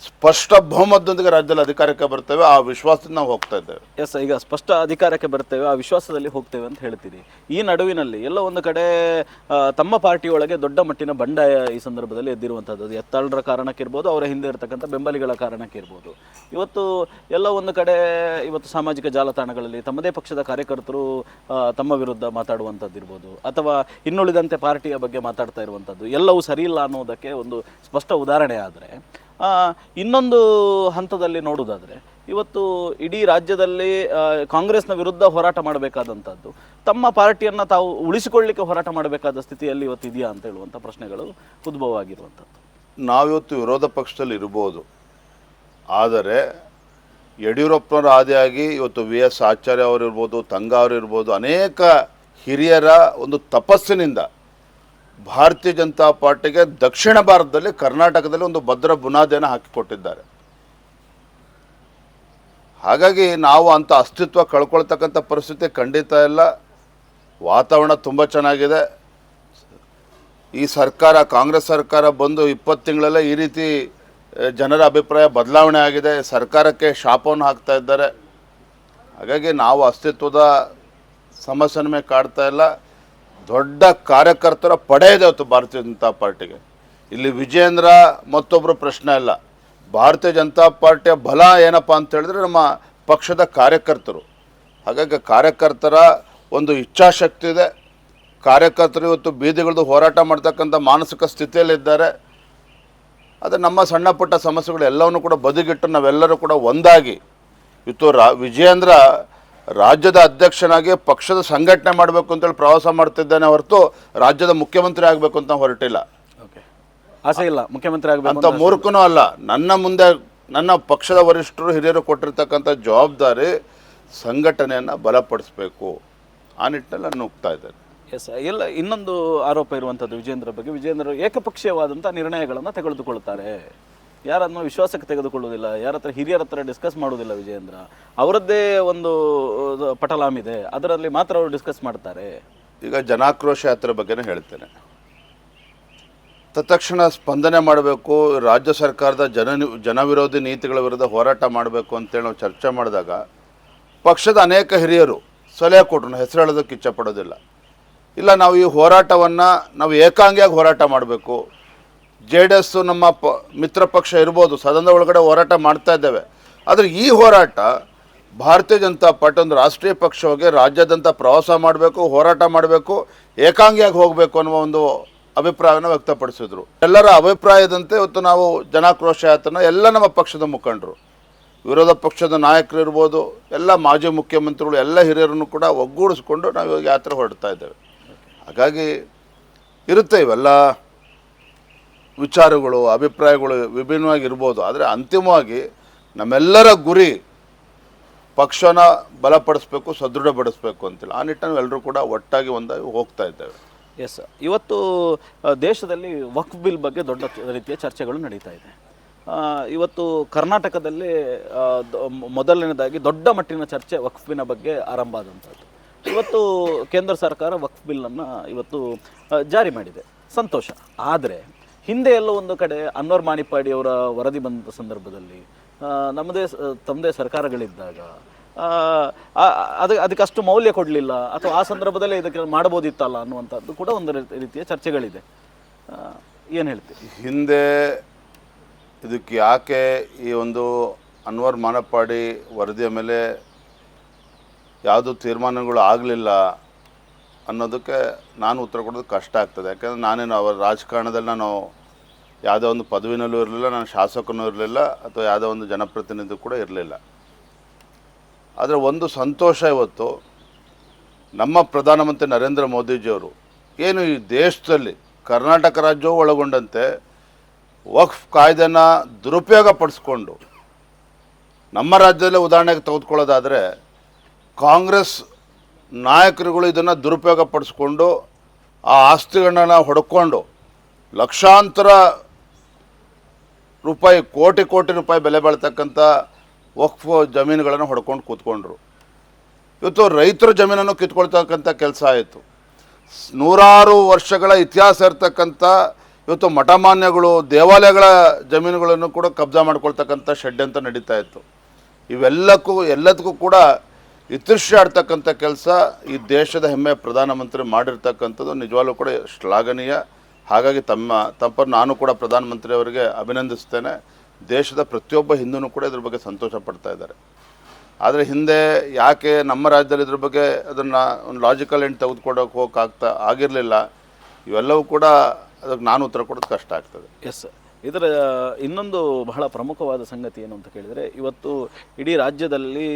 ಸ್ಪಷ್ಟ ಬಹುಮತದೊಂದಿಗೆ ರಾಜ್ಯದಲ್ಲಿ ಅಧಿಕಾರಕ್ಕೆ ಬರ್ತೇವೆ, ಆ ವಿಶ್ವಾಸದಿಂದ ನಾವು ಹೋಗ್ತಾ ಇದ್ದೇವೆ.
ಎಸ್ ಈಗ ಸ್ಪಷ್ಟ ಅಧಿಕಾರಕ್ಕೆ ಬರ್ತೇವೆ, ಆ ವಿಶ್ವಾಸದಲ್ಲಿ ಹೋಗ್ತೇವೆ ಅಂತ ಹೇಳ್ತೀರಿ ಈ ನಡುವಿನಲ್ಲಿ ಎಲ್ಲ ಒಂದು ಕಡೆ ತಮ್ಮ ಪಾರ್ಟಿಯೊಳಗೆ ದೊಡ್ಡ ಮಟ್ಟಿನ ಬಂಡಾಯ ಈ ಸಂದರ್ಭದಲ್ಲಿ ಎದ್ದಿರುವಂಥದ್ದು ಅದು ಎತ್ತಾಳರ ಕಾರಣಕ್ಕಿರ್ಬೋದು, ಅವರ ಹಿಂದೆ ಇರತಕ್ಕಂಥ ಬೆಂಬಲಿಗಳ ಕಾರಣಕ್ಕಿರ್ಬೋದು. ಇವತ್ತು ಎಲ್ಲ ಒಂದು ಕಡೆ, ಇವತ್ತು ಸಾಮಾಜಿಕ ಜಾಲತಾಣಗಳಲ್ಲಿ ತಮ್ಮದೇ ಪಕ್ಷದ ಕಾರ್ಯಕರ್ತರು ತಮ್ಮ ವಿರುದ್ಧ ಮಾತಾಡುವಂಥದ್ದು ಇರ್ಬೋದು ಅಥವಾ ಇನ್ನುಳಿದಂತೆ ಪಾರ್ಟಿಯ ಬಗ್ಗೆ ಮಾತಾಡ್ತಾ ಇರುವಂಥದ್ದು ಎಲ್ಲವೂ ಸರಿಯಿಲ್ಲ ಅನ್ನೋದಕ್ಕೆ ಒಂದು ಸ್ಪಷ್ಟ ಉದಾಹರಣೆ ಆದರೆ ಇನ್ನೊಂದು ಹಂತದಲ್ಲಿ ನೋಡುವುದಾದ್ರೆ, ಇವತ್ತು ಇಡೀ ರಾಜ್ಯದಲ್ಲಿ ಕಾಂಗ್ರೆಸ್ನ ವಿರುದ್ಧ ಹೋರಾಟ ಮಾಡಬೇಕಾದಂಥದ್ದು ತಮ್ಮ ಪಾರ್ಟಿಯನ್ನು ತಾವು ಉಳಿಸಿಕೊಳ್ಳಿಕ್ಕೆ ಹೋರಾಟ ಮಾಡಬೇಕಾದ ಸ್ಥಿತಿಯಲ್ಲಿ ಇವತ್ತು ಇದೆಯಾ ಅಂತ ಹೇಳುವಂಥ ಪ್ರಶ್ನೆಗಳು ಉದ್ಭವ ಆಗಿರುವಂಥದ್ದು
ನಾವಿವತ್ತು ವಿರೋಧ ಪಕ್ಷದಲ್ಲಿ ಇರ್ಬೋದು. ಆದರೆ, ಯಡಿಯೂರಪ್ಪನವರ ಆದಿಯಾಗಿ ಇವತ್ತು ವಿ ಎಸ್ ಆಚಾರ್ಯ ಅವರಿರ್ಬೋದು ತಂಗ ಅವರಿರ್ಬೋದು ಅನೇಕ ಹಿರಿಯರ ಒಂದು ತಪಸ್ಸಿನಿಂದ ಭಾರತೀಯ ಜನತಾ ಪಾರ್ಟಿಗೆ ದಕ್ಷಿಣ ಭಾರತದಲ್ಲಿ ಕರ್ನಾಟಕದಲ್ಲಿ ಒಂದು ಭದ್ರ ಬುನಾದಿಯನ್ನು ಹಾಕಿಕೊಟ್ಟಿದ್ದಾರೆ. ಹಾಗಾಗಿ ನಾವು ಅಂಥ ಅಸ್ತಿತ್ವ ಕಳ್ಕೊಳ್ತಕ್ಕಂಥ ಪರಿಸ್ಥಿತಿ ಖಂಡಿತ ಇಲ್ಲ. ವಾತಾವರಣ ತುಂಬ ಚೆನ್ನಾಗಿದೆ. ಈ ಸರ್ಕಾರ, ಕಾಂಗ್ರೆಸ್ ಸರ್ಕಾರ ಬಂದು ಇಪ್ಪತ್ತು ತಿಂಗಳಲ್ಲೇ ಈ ರೀತಿ ಜನರ ಅಭಿಪ್ರಾಯ ಬದಲಾವಣೆ ಆಗಿದೆ. ಸರ್ಕಾರಕ್ಕೆ ಶಾಪವನ್ನು ಹಾಕ್ತಾ ಇದ್ದಾರೆ. ಹಾಗಾಗಿ ನಾವು ಅಸ್ತಿತ್ವದ ಸಮಸ್ಯೆನ ಮೇಲೆ ಕಾಡ್ತಾ ಇಲ್ಲ. ದೊಡ್ಡ ಕಾರ್ಯಕರ್ತರ ಪಡೆ ಇದೆ ಇವತ್ತು ಭಾರತೀಯ ಜನತಾ ಪಾರ್ಟಿಗೆ. ಇಲ್ಲಿ ವಿಜೇಂದ್ರ ಮತ್ತೊಬ್ಬರು ಪ್ರಶ್ನೆ ಇಲ್ಲ. ಭಾರತೀಯ ಜನತಾ ಪಾರ್ಟಿಯ ಬಲ ಏನಪ್ಪ ಅಂತ ಹೇಳಿದ್ರೆ ನಮ್ಮ ಪಕ್ಷದ ಕಾರ್ಯಕರ್ತರು. ಹಾಗಾಗಿ ಕಾರ್ಯಕರ್ತರ ಒಂದು ಇಚ್ಛಾಶಕ್ತಿ ಇದೆ. ಕಾರ್ಯಕರ್ತರು ಇವತ್ತು ಬೀದಿಗಳದ್ದು ಹೋರಾಟ ಮಾಡ್ತಕ್ಕಂಥ ಮಾನಸಿಕ ಸ್ಥಿತಿಯಲ್ಲಿದ್ದಾರೆ ಅದು ನಮ್ಮ ಸಣ್ಣ ಪುಟ್ಟ ಸಮಸ್ಯೆಗಳು ಎಲ್ಲವನ್ನು ಕೂಡ ಬದಿಗಿಟ್ಟು ನಾವೆಲ್ಲರೂ ಕೂಡ ಒಂದಾಗಿ. ಇವತ್ತು ರಾ, ವಿಜಯೇಂದ್ರ ರಾಜ್ಯದ ಅಧ್ಯಕ್ಷನಾಗಿ ಪಕ್ಷದ ಸಂಘಟನೆ ಮಾಡಬೇಕು ಅಂತೇಳಿ ಪ್ರವಾಸ ಮಾಡ್ತಿದ್ದಾನೆ ಹೊರತು ರಾಜ್ಯದ ಮುಖ್ಯಮಂತ್ರಿ ಆಗಬೇಕು ಅಂತ ಹೊರಟಿಲ್ಲ.
ಓಕೆ. ಆಸೆ ಇಲ್ಲ ಮುಖ್ಯಮಂತ್ರಿ ಆಗಬೇಕು
ಅಂತ ಮೂರ್ಖನೂ ಅಲ್ಲ. ನನ್ನ ಮುಂದೆ ನನ್ನ ಪಕ್ಷದ ವರಿಷ್ಠರು ಹಿರಿಯರು ಕೊಟ್ಟಿರ್ತಕ್ಕಂಥ ಜವಾಬ್ದಾರಿ ಸಂಘಟನೆಯನ್ನು ಬಲಪಡಿಸಬೇಕು. ಆ ನಿಟ್ಟಿನಲ್ಲಿ ನಾನು ಹೋಗ್ತಾ ಇದ್ದೇನೆ.
ಎಸ್ ಎಲ್ಲ ಇನ್ನೊಂದು ಆರೋಪ ಇರುವಂಥದ್ದು ವಿಜೇಂದ್ರ ಬಗ್ಗೆ. ವಿಜೇಂದ್ರ ಏಕಪಕ್ಷೀಯವಾದಂಥ ನಿರ್ಣಯಗಳನ್ನು ತೆಗೆದುಕೊಳ್ತಾರೆ ಯಾರನ್ನು ವಿಶ್ವಾಸಕ್ಕೆ ತೆಗೆದುಕೊಳ್ಳುವುದಿಲ್ಲ, ಯಾರ ಹತ್ರ ಹಿರಿಯರ ಹತ್ರ ಡಿಸ್ಕಸ್ ಮಾಡುವುದಿಲ್ಲ ವಿಜಯೇಂದ್ರ. ಅವರದ್ದೇ ಒಂದು ಪಟಲಾಮಿದೆ ಅದರಲ್ಲಿ ಮಾತ್ರ ಅವರು ಡಿಸ್ಕಸ್ ಮಾಡ್ತಾರೆ.
ಈಗ ಜನಾಕ್ರೋಶ ಯಾತ್ರೆ ಬಗ್ಗೆನೇ ಹೇಳ್ತೇನೆ. ತತ್ಕ್ಷಣ ಸ್ಪಂದನೆ ಮಾಡಬೇಕು, ರಾಜ್ಯ ಸರ್ಕಾರದ ಜನ, ಜನವಿರೋಧಿ ನೀತಿಗಳ ವಿರುದ್ಧ ಹೋರಾಟ ಮಾಡಬೇಕು ಅಂತೇಳಿ ನಾವು ಚರ್ಚೆ ಮಾಡಿದಾಗ, ಪಕ್ಷದ ಅನೇಕ ಹಿರಿಯರು ಸಲಹೆ ಕೊಟ್ಟರು ಹೆಸರು ಹೇಳೋದಕ್ಕೆ ಇಚ್ಛಪಡೋದಿಲ್ಲ ಇಲ್ಲ, ನಾವು ಈ ಹೋರಾಟವನ್ನು, ನಾವು ಏಕಾಂಗಿಯಾಗಿ ಹೋರಾಟ ಮಾಡಬೇಕು ಜೆ ಡಿ ಎಸ್ಸು ನಮ್ಮ ಪ, ಮಿತ್ರ ಪಕ್ಷ ಇರ್ಬೋದು, ಸದನದ ಒಳಗಡೆ ಹೋರಾಟ ಮಾಡ್ತಾ ಇದ್ದೇವೆ. ಆದರೆ ಈ ಹೋರಾಟ ಭಾರತೀಯ ಜನತಾ ಪಾರ್ಟಿ ಒಂದು ರಾಷ್ಟ್ರೀಯ ಪಕ್ಷವಾಗಿ ರಾಜ್ಯಾದ್ಯಂತ ಪ್ರವಾಸ ಮಾಡಬೇಕು, ಹೋರಾಟ ಮಾಡಬೇಕು, ಏಕಾಂಗಿಯಾಗಿ ಹೋಗಬೇಕು ಅನ್ನುವ ಒಂದು ಅಭಿಪ್ರಾಯವನ್ನು ವ್ಯಕ್ತಪಡಿಸಿದರು. ಎಲ್ಲರ ಅಭಿಪ್ರಾಯದಂತೆ ಇವತ್ತು ನಾವು ಜನಾಕ್ರೋಶ ಯಾತ್ರನ ಎಲ್ಲ ನಮ್ಮ ಪಕ್ಷದ ಮುಖಂಡರು. ವಿರೋಧ ಪಕ್ಷದ ನಾಯಕರು ಇರ್ಬೋದು ಎಲ್ಲ ಮಾಜಿ ಮುಖ್ಯಮಂತ್ರಿಗಳು, ಎಲ್ಲ ಹಿರಿಯರನ್ನು ಕೂಡ ಒಗ್ಗೂಡಿಸ್ಕೊಂಡು ನಾವು ಇವಾಗ ಯಾತ್ರೆ ಹೊರಡ್ತಾ ಇದ್ದೇವೆ. ಹಾಗಾಗಿ ಇರುತ್ತೆ ಇವೆಲ್ಲ. ವಿಚಾರಗಳು, ಅಭಿಪ್ರಾಯಗಳು ವಿಭಿನ್ನವಾಗಿರ್ಬೋದು. ಆದರೆ ಅಂತಿಮವಾಗಿ ನಮ್ಮೆಲ್ಲರ ಗುರಿ ಪಕ್ಷನ ಬಲಪಡಿಸ್ಬೇಕು, ಸದೃಢಪಡಿಸ್ಬೇಕು ಅಂತೇಳಿ ಆ ನಿಟ್ಟಿನಲ್ಲಿ ಎಲ್ಲರೂ ಕೂಡ ಒಟ್ಟಾಗಿ ಒಂದಾಗಿ ಹೋಗ್ತಾ ಇದ್ದೇವೆ.
ಎಸ್ ಇವತ್ತು ದೇಶದಲ್ಲಿ ವಕ್ಫ್ ಬಿಲ್ ಬಗ್ಗೆ ದೊಡ್ಡ ರೀತಿಯ ಚರ್ಚೆಗಳು ನಡೀತಾ ಇದೆ. ಇವತ್ತು ಕರ್ನಾಟಕದಲ್ಲಿ ಮೊದಲನೇದಾಗಿ ದೊಡ್ಡ ಮಟ್ಟಿನ ಚರ್ಚೆ ವಕ್ಫಿನ ಬಗ್ಗೆ ಆರಂಭ ಆದಂಥದ್ದು. ಇವತ್ತು ಕೇಂದ್ರ ಸರ್ಕಾರ ವಕ್ಫ್ ಬಿಲ್ಲನ್ನು ಇವತ್ತು ಜಾರಿ ಮಾಡಿದೆ. ಸಂತೋಷ. ಆದರೆ ಹಿಂದೆ ಎಲ್ಲೋ ಒಂದು ಕಡೆ ಅನ್ವರ್ ಮಾಣಿಪ್ಪಾಡಿ ಅವರ ವರದಿ ಬಂದ ಸಂದರ್ಭದಲ್ಲಿ ನಮ್ಮದೇ ತಮ್ಮದೇ ಸರ್ಕಾರಗಳಿದ್ದಾಗ ಅದಕ್ಕೆ ಅಷ್ಟು ಮೌಲ್ಯ ಕೊಡಲಿಲ್ಲ ಅಥವಾ ಆ ಸಂದರ್ಭದಲ್ಲೇ ಇದಕ್ಕೆ ಮಾಡ್ಬೋದಿತ್ತಲ್ಲ ಅನ್ನುವಂಥದ್ದು ಕೂಡ ಒಂದು ರೀತಿ- ರೀತಿಯ ಚರ್ಚೆಗಳಿದೆ. ಏನು ಹೇಳ್ತೀವಿ
ಹಿಂದೆ ಇದಕ್ಕೆ ಯಾಕೆ ಈ ಒಂದು ಅನ್ವರ್ ಮಾನಪ್ಪಾಡಿ ವರದಿಯ ಮೇಲೆ ಯಾವುದು ತೀರ್ಮಾನಗಳು ಆಗಲಿಲ್ಲ ಅನ್ನೋದಕ್ಕೆ ನಾನು ಉತ್ತರ ಕೊಡೋದು ಕಷ್ಟ ಆಗ್ತದೆ. ಯಾಕಂದರೆ ನಾನೇನು ಅವರ ರಾಜಕಾರಣದಲ್ಲಿ ನಾನು ಯಾವುದೋ ಒಂದು ಪದವಿನಲ್ಲೂ ಇರಲಿಲ್ಲ, ನಾನು ಶಾಸಕನೂ ಇರಲಿಲ್ಲ, ಅಥವಾ ಯಾವುದೋ ಒಂದು ಜನಪ್ರತಿನಿಧಿ ಕೂಡ ಇರಲಿಲ್ಲ. ಆದರೆ ಒಂದು ಸಂತೋಷ ಇವತ್ತು ನಮ್ಮ ಪ್ರಧಾನಮಂತ್ರಿ ನರೇಂದ್ರ ಮೋದಿಜಿಯವರು ಏನು ಈ ದೇಶದಲ್ಲಿ ಕರ್ನಾಟಕ ರಾಜ್ಯವೂ ಒಳಗೊಂಡಂತೆ ವಕ್ಫ್ ಕಾಯ್ದೆನ ದುರುಪಯೋಗ ಪಡಿಸ್ಕೊಂಡು ನಮ್ಮ ರಾಜ್ಯದಲ್ಲೇ ಉದಾಹರಣೆಗೆ ತೆಗೆದುಕೊಳ್ಳೋದಾದರೆ ಕಾಂಗ್ರೆಸ್ ನಾಯಕರುಗಳು ಇದನ್ನು ದುರುಪಯೋಗ ಪಡಿಸ್ಕೊಂಡು ಆ ಆಸ್ತಿಗಳನ್ನ ಹೊಡ್ಕೊಂಡು ಲಕ್ಷಾಂತರ ರೂಪಾಯಿ, ಕೋಟಿ ಕೋಟಿ ರೂಪಾಯಿ ಬೆಲೆ ಬಾಳ್ತಕ್ಕಂಥ ವಕ್ಫ್ ಜಮೀನುಗಳನ್ನು ಹೊಡ್ಕೊಂಡು ಕೂತ್ಕೊಂಡ್ರು. ಇವತ್ತು ರೈತರ ಜಮೀನನ್ನು ಕಿತ್ಕೊಳ್ತಕ್ಕಂಥ ಕೆಲಸ ಆಯಿತು. ನೂರಾರು ವರ್ಷಗಳ ಇತಿಹಾಸ ಇರತಕ್ಕಂಥ ಇವತ್ತು ಮಠಮಾನ್ಯಗಳು, ದೇವಾಲಯಗಳ ಜಮೀನುಗಳನ್ನು ಕೂಡ ಕಬ್ಜಾ ಮಾಡ್ಕೊಳ್ತಕ್ಕಂಥ ಷಡ್ಯಂತ್ರ ನಡೀತಾ ಇತ್ತು. ಇವೆಲ್ಲಕ್ಕೂ, ಎಲ್ಲದಕ್ಕೂ ಕೂಡ ಇತಿಶ್ಯ ಆಡ್ತಕ್ಕಂಥ ಕೆಲಸ ಈ ದೇಶದ ಹೆಮ್ಮೆ ಪ್ರಧಾನಮಂತ್ರಿ ಮಾಡಿರ್ತಕ್ಕಂಥದ್ದು ನಿಜವಾಗ್ಲೂ ಕೂಡ ಶ್ಲಾಘನೀಯ. ಹಾಗಾಗಿ ತಮ್ಮ ತಪ್ಪನ್ನು ನಾನು ಕೂಡ ಪ್ರಧಾನಮಂತ್ರಿ ಅವರಿಗೆ ಅಭಿನಂದಿಸ್ತೇನೆ. ದೇಶದ ಪ್ರತಿಯೊಬ್ಬ ಹಿಂದೂ ಕೂಡ ಇದ್ರ ಬಗ್ಗೆ ಸಂತೋಷ ಪಡ್ತಾ ಇದ್ದಾರೆ. ಆದರೆ ಹಿಂದೆ ಯಾಕೆ ನಮ್ಮ ರಾಜ್ಯದಲ್ಲಿ ಇದ್ರ ಬಗ್ಗೆ ಅದನ್ನು ಒಂದು ಲಾಜಿಕಲ್ ಎಂಡ್ ತೆಗೆದುಕೊಡೋಕೆ ಹೋಗಕ್ಕಾಗ್ತಾ ಆಗಿರಲಿಲ್ಲ, ಇವೆಲ್ಲವೂ ಕೂಡ ಅದಕ್ಕೆ ನಾನು ಉತ್ತರ ಕೊಡೋದು ಕಷ್ಟ ಆಗ್ತದೆ.
ಎಸ್ ಇದರ, ಇನ್ನೊಂದು ಬಹಳ ಪ್ರಮುಖವಾದ ಸಂಗತಿ ಏನು ಅಂತ ಕೇಳಿದರೆ, ಇವತ್ತು ಇಡೀ ರಾಜ್ಯದಲ್ಲಿ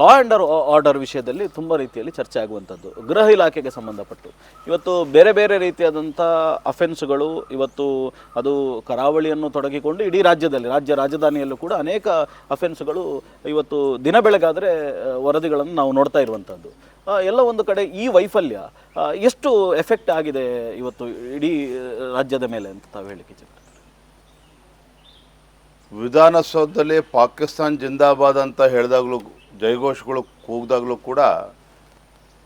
ಲಾ ಆ್ಯಂಡ್ ಆರ್ಡರ್ ವಿಷಯದಲ್ಲಿ ತುಂಬ ರೀತಿಯಲ್ಲಿ ಚರ್ಚೆ ಆಗುವಂಥದ್ದು, ಗೃಹ ಇಲಾಖೆಗೆ ಸಂಬಂಧಪಟ್ಟು ಇವತ್ತು ಬೇರೆ ಬೇರೆ ರೀತಿಯಾದಂಥ ಅಫೆನ್ಸ್ಗಳು ಇವತ್ತು ಅದು ಕರಾವಳಿಯನ್ನು ತೊಡಗಿಕೊಂಡು ಇಡೀ ರಾಜ್ಯದಲ್ಲಿ, ರಾಜ್ಯ ರಾಜಧಾನಿಯಲ್ಲೂ ಕೂಡ ಅನೇಕ ಅಫೆನ್ಸ್ಗಳು ಇವತ್ತು ದಿನ ಬೆಳಗಾದರೆ ವರದಿಗಳನ್ನು ನಾವು ನೋಡ್ತಾ ಇರುವಂಥದ್ದು ಎಲ್ಲ ಒಂದು ಕಡೆ ಈ ವೈಫಲ್ಯ ಎಷ್ಟು ಎಫೆಕ್ಟ್ ಆಗಿದೆ ಇವತ್ತು ಇಡೀ ರಾಜ್ಯದ ಮೇಲೆ ಅಂತ ತಾವು ಹೇಳಿಕೆ?
ವಿಧಾನಸೌಧದಲ್ಲಿ ಪಾಕಿಸ್ತಾನ್ ಜಿಂದಾಬಾದ್ ಅಂತ ಹೇಳಿದಾಗಲೂ ಜೈಘೋಷಗಳು ಕೂಗಿದಾಗಲೂ ಕೂಡ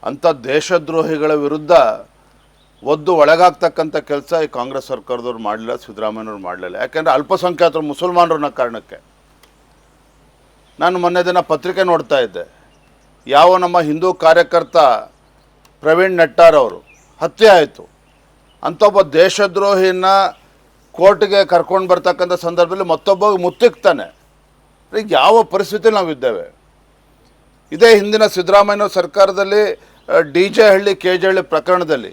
ಅಂಥ ದೇಶದ್ರೋಹಿಗಳ ವಿರುದ್ಧ ಒದ್ದು ಒಳಗಾಗ್ತಕ್ಕಂಥ ಕೆಲಸ ಈ ಕಾಂಗ್ರೆಸ್ ಸರ್ಕಾರದವ್ರು ಮಾಡಲಿಲ್ಲ ಸಿದ್ದರಾಮಯ್ಯವ್ರು ಮಾಡಲಿಲ್ಲ. ಯಾಕೆಂದರೆ ಅಲ್ಪಸಂಖ್ಯಾತರು ಮುಸಲ್ಮಾನರನ್ನ ಕಾರಣಕ್ಕೆ. ನಾನು ಮೊನ್ನೆ ದಿನ ಪತ್ರಿಕೆ ನೋಡ್ತಾ ಇದ್ದೆ. ಯಾವ ನಮ್ಮ ಹಿಂದೂ ಕಾರ್ಯಕರ್ತ ಪ್ರವೀಣ್ ನೆಟ್ಟಾರ್ ಅವರು, ಹತ್ಯೆ ಆಯಿತು. ಅಂಥ ಒಬ್ಬ ದೇಶದ್ರೋಹಿನ ಕೋರ್ಟ್ಗೆ ಕರ್ಕೊಂಡು ಬರ್ತಕ್ಕಂಥ ಸಂದರ್ಭದಲ್ಲಿ ಮತ್ತೊಬ್ಬ ಮುತ್ತಿಕ್ತಾನೆ. ಈಗ ಯಾವ ಪರಿಸ್ಥಿತಿ ನಾವಿದ್ದೇವೆ ಇದೇ ಹಿಂದಿನ ಸಿದ್ದರಾಮಯ್ಯ ಸರ್ಕಾರದಲ್ಲಿ D J Halli K J Halli ಪ್ರಕರಣದಲ್ಲಿ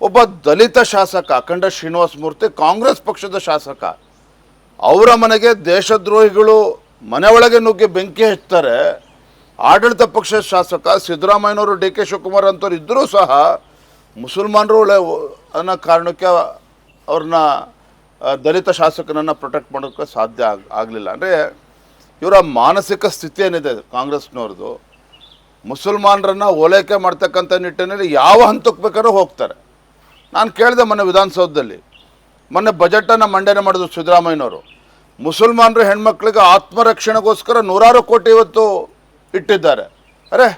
ಒಬ್ಬ ದಲಿತ ಶಾಸಕ, ಅಖಂಡ ಶ್ರೀನಿವಾಸ ಮೂರ್ತಿ, ಕಾಂಗ್ರೆಸ್ ಪಕ್ಷದ ಶಾಸಕ, ಅವರ ಮನೆಗೆ ದೇಶದ್ರೋಹಿಗಳು ಮನೆ ಒಳಗೆ ನುಗ್ಗಿ ಬೆಂಕಿ ಹಚ್ತಾರೆ ಆಡಳಿತ ಪಕ್ಷದ ಶಾಸಕ ಸಿದ್ದರಾಮಯ್ಯನವರು ಡಿ ಕೆ ಶಿವಕುಮಾರ್ ಅಂತವ್ರು ಇದ್ದರೂ ಸಹ ಮುಸಲ್ಮಾನರು ಅನ್ನೋ ಕಾರಣಕ್ಕೆ ಅವ್ರನ್ನ ದಲಿತ ಶಾಸಕನನ್ನು ಪ್ರೊಟೆಕ್ಟ್ ಮಾಡೋಕ್ಕೆ ಸಾಧ್ಯ ಆಗ, ಆಗಲಿಲ್ಲ. ಅಂದರೆ ಇವರ ಮಾನಸಿಕ ಸ್ಥಿತಿ ಏನಿದೆ ಕಾಂಗ್ರೆಸ್ನವ್ರದ್ದು, ಮುಸಲ್ಮಾನರನ್ನು ಓಲೈಕೆ ಮಾಡ್ತಕ್ಕಂಥ ನಿಟ್ಟಿನಲ್ಲಿ ಯಾವ ಹಂತಕ್ಕೆ ಬೇಕಾದ್ರೂ ಹೋಗ್ತಾರೆ. ನಾನು ಕೇಳಿದೆ ಮೊನ್ನೆ ವಿಧಾನಸೌಧದಲ್ಲಿ, ಮೊನ್ನೆ ಬಜೆಟನ್ನು ಮಂಡನೆ ಮಾಡಿದ್ರು ಸಿದ್ದರಾಮಯ್ಯನವರು. ಮುಸಲ್ಮಾನರು ಹೆಣ್ಮಕ್ಳಿಗೆ ಆತ್ಮರಕ್ಷಣೆಗೋಸ್ಕರ ನೂರಾರು ಕೋಟಿ ಇವತ್ತು ಇಟ್ಟಿದ್ದಾರೆ. ಅರೆ,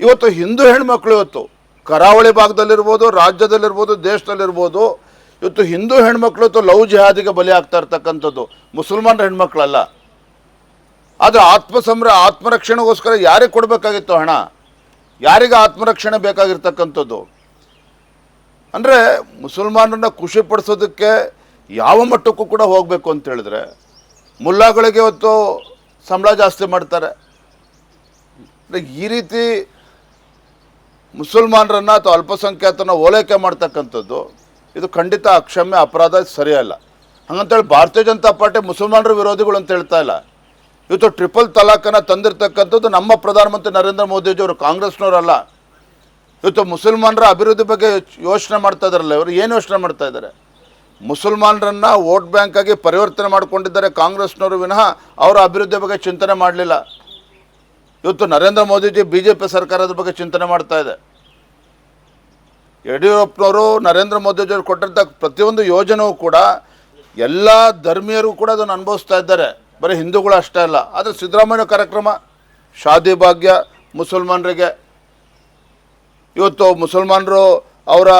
ಇವತ್ತು ಹಿಂದೂ ಹೆಣ್ಮಕ್ಳು ಇವತ್ತು ಕರಾವಳಿ ಭಾಗದಲ್ಲಿರ್ಬೋದು, ರಾಜ್ಯದಲ್ಲಿರ್ಬೋದು, ದೇಶದಲ್ಲಿರ್ಬೋದು ಇವತ್ತು ಹಿಂದೂ ಹೆಣ್ಮಕ್ಳು ಅಥವಾ ಲವ್ ಜಿಹಾದಿಗೆ ಬಲಿ ಆಗ್ತಾ ಇರ್ತಕ್ಕಂಥದ್ದು. ಮುಸಲ್ಮಾನರ ಹೆಣ್ಮಕ್ಳಲ್ಲ. ಆದರೆ ಆತ್ಮಸಂರ, ಆತ್ಮರಕ್ಷಣೆಗೋಸ್ಕರ ಯಾರಿಗೆ ಕೊಡಬೇಕಾಗಿತ್ತು ಹಣ? ಯಾರಿಗೆ ಆತ್ಮರಕ್ಷಣೆ ಬೇಕಾಗಿರ್ತಕ್ಕಂಥದ್ದು? ಅಂದರೆ ಮುಸಲ್ಮಾನರನ್ನ ಖುಷಿಪಡಿಸೋದಕ್ಕೆ ಯಾವ ಮಟ್ಟಕ್ಕೂ ಕೂಡ ಹೋಗಬೇಕು ಅಂತ ಹೇಳಿದ್ರೆ, ಮುಲ್ಲಾಗಳಿಗೆ ಇವತ್ತು ಸಂಬಳ ಜಾಸ್ತಿ ಮಾಡ್ತಾರೆ. ಈ ರೀತಿ ಮುಸಲ್ಮಾನರನ್ನ ಅಥವಾ ಅಲ್ಪಸಂಖ್ಯಾತನ ಓಲೈಕೆ ಮಾಡ್ತಕ್ಕಂಥದ್ದು. ಇದು ಖಂಡಿತ ಅಕ್ಷಮ್ಯ ಅಪರಾಧ ಸರಿಯಲ್ಲ. ಹಂಗಂತೇಳಿ ಭಾರತೀಯ ಜನತಾ ಪಾರ್ಟಿ ಮುಸಲ್ಮಾನರ ವಿರೋಧಿಗಳು ಅಂತ ಹೇಳ್ತಾ ಇಲ್ಲ. ಇವತ್ತು ಟ್ರಿಪಲ್ ತಲಾಖನ್ನು ತಂದಿರತಕ್ಕಂಥದ್ದು ನಮ್ಮ ಪ್ರಧಾನಮಂತ್ರಿ ನರೇಂದ್ರ ಮೋದಿಜಿಯವರು, ಕಾಂಗ್ರೆಸ್ನವರಲ್ಲ. ಇವತ್ತು ಮುಸಲ್ಮಾನರ ಅಭಿವೃದ್ಧಿ ಬಗ್ಗೆ ಯೋಚನೆ ಮಾಡ್ತಾ ಇದ್ದಾರಲ್ಲ, ಇವರು ಏನು ಯೋಚನೆ ಮಾಡ್ತಾ ಇದ್ದಾರೆ? ಮುಸಲ್ಮಾನರನ್ನ ವೋಟ್ ಬ್ಯಾಂಕ್ ಆಗಿ ಪರಿವರ್ತನೆ ಮಾಡಿಕೊಂಡಿದ್ದಾರೆ ಕಾಂಗ್ರೆಸ್ನವರು ವಿನಃ ಅವರ ಅಭಿವೃದ್ಧಿ ಬಗ್ಗೆ ಚಿಂತನೆ ಮಾಡಲಿಲ್ಲ. ಇವತ್ತು Narendra Modiji B J P ಸರ್ಕಾರದ ಬಗ್ಗೆ ಚಿಂತನೆ ಮಾಡ್ತಾ ಇದೆ. ಯಡಿಯೂರಪ್ಪನವರು ನರೇಂದ್ರ ಮೋದಿ ಜೊತೆ ಕೊಟ್ಟಿರ್ತಕ್ಕ ಪ್ರತಿಯೊಂದು ಯೋಜನೆಯೂ ಕೂಡ ಎಲ್ಲ ಧರ್ಮೀಯರು ಕೂಡ ಅದನ್ನು ಅನುಭವಿಸ್ತಾ ಇದ್ದಾರೆ. ಬರೀ ಹಿಂದೂಗಳು ಅಷ್ಟೇ ಅಲ್ಲ. ಆದರೆ ಸಿದ್ದರಾಮಯ್ಯ ಕಾರ್ಯಕ್ರಮ, ಶಾದಿ ಭಾಗ್ಯ, ಮುಸಲ್ಮಾನರಿಗೆ. ಇವತ್ತು ಮುಸಲ್ಮಾನರು ಅವರ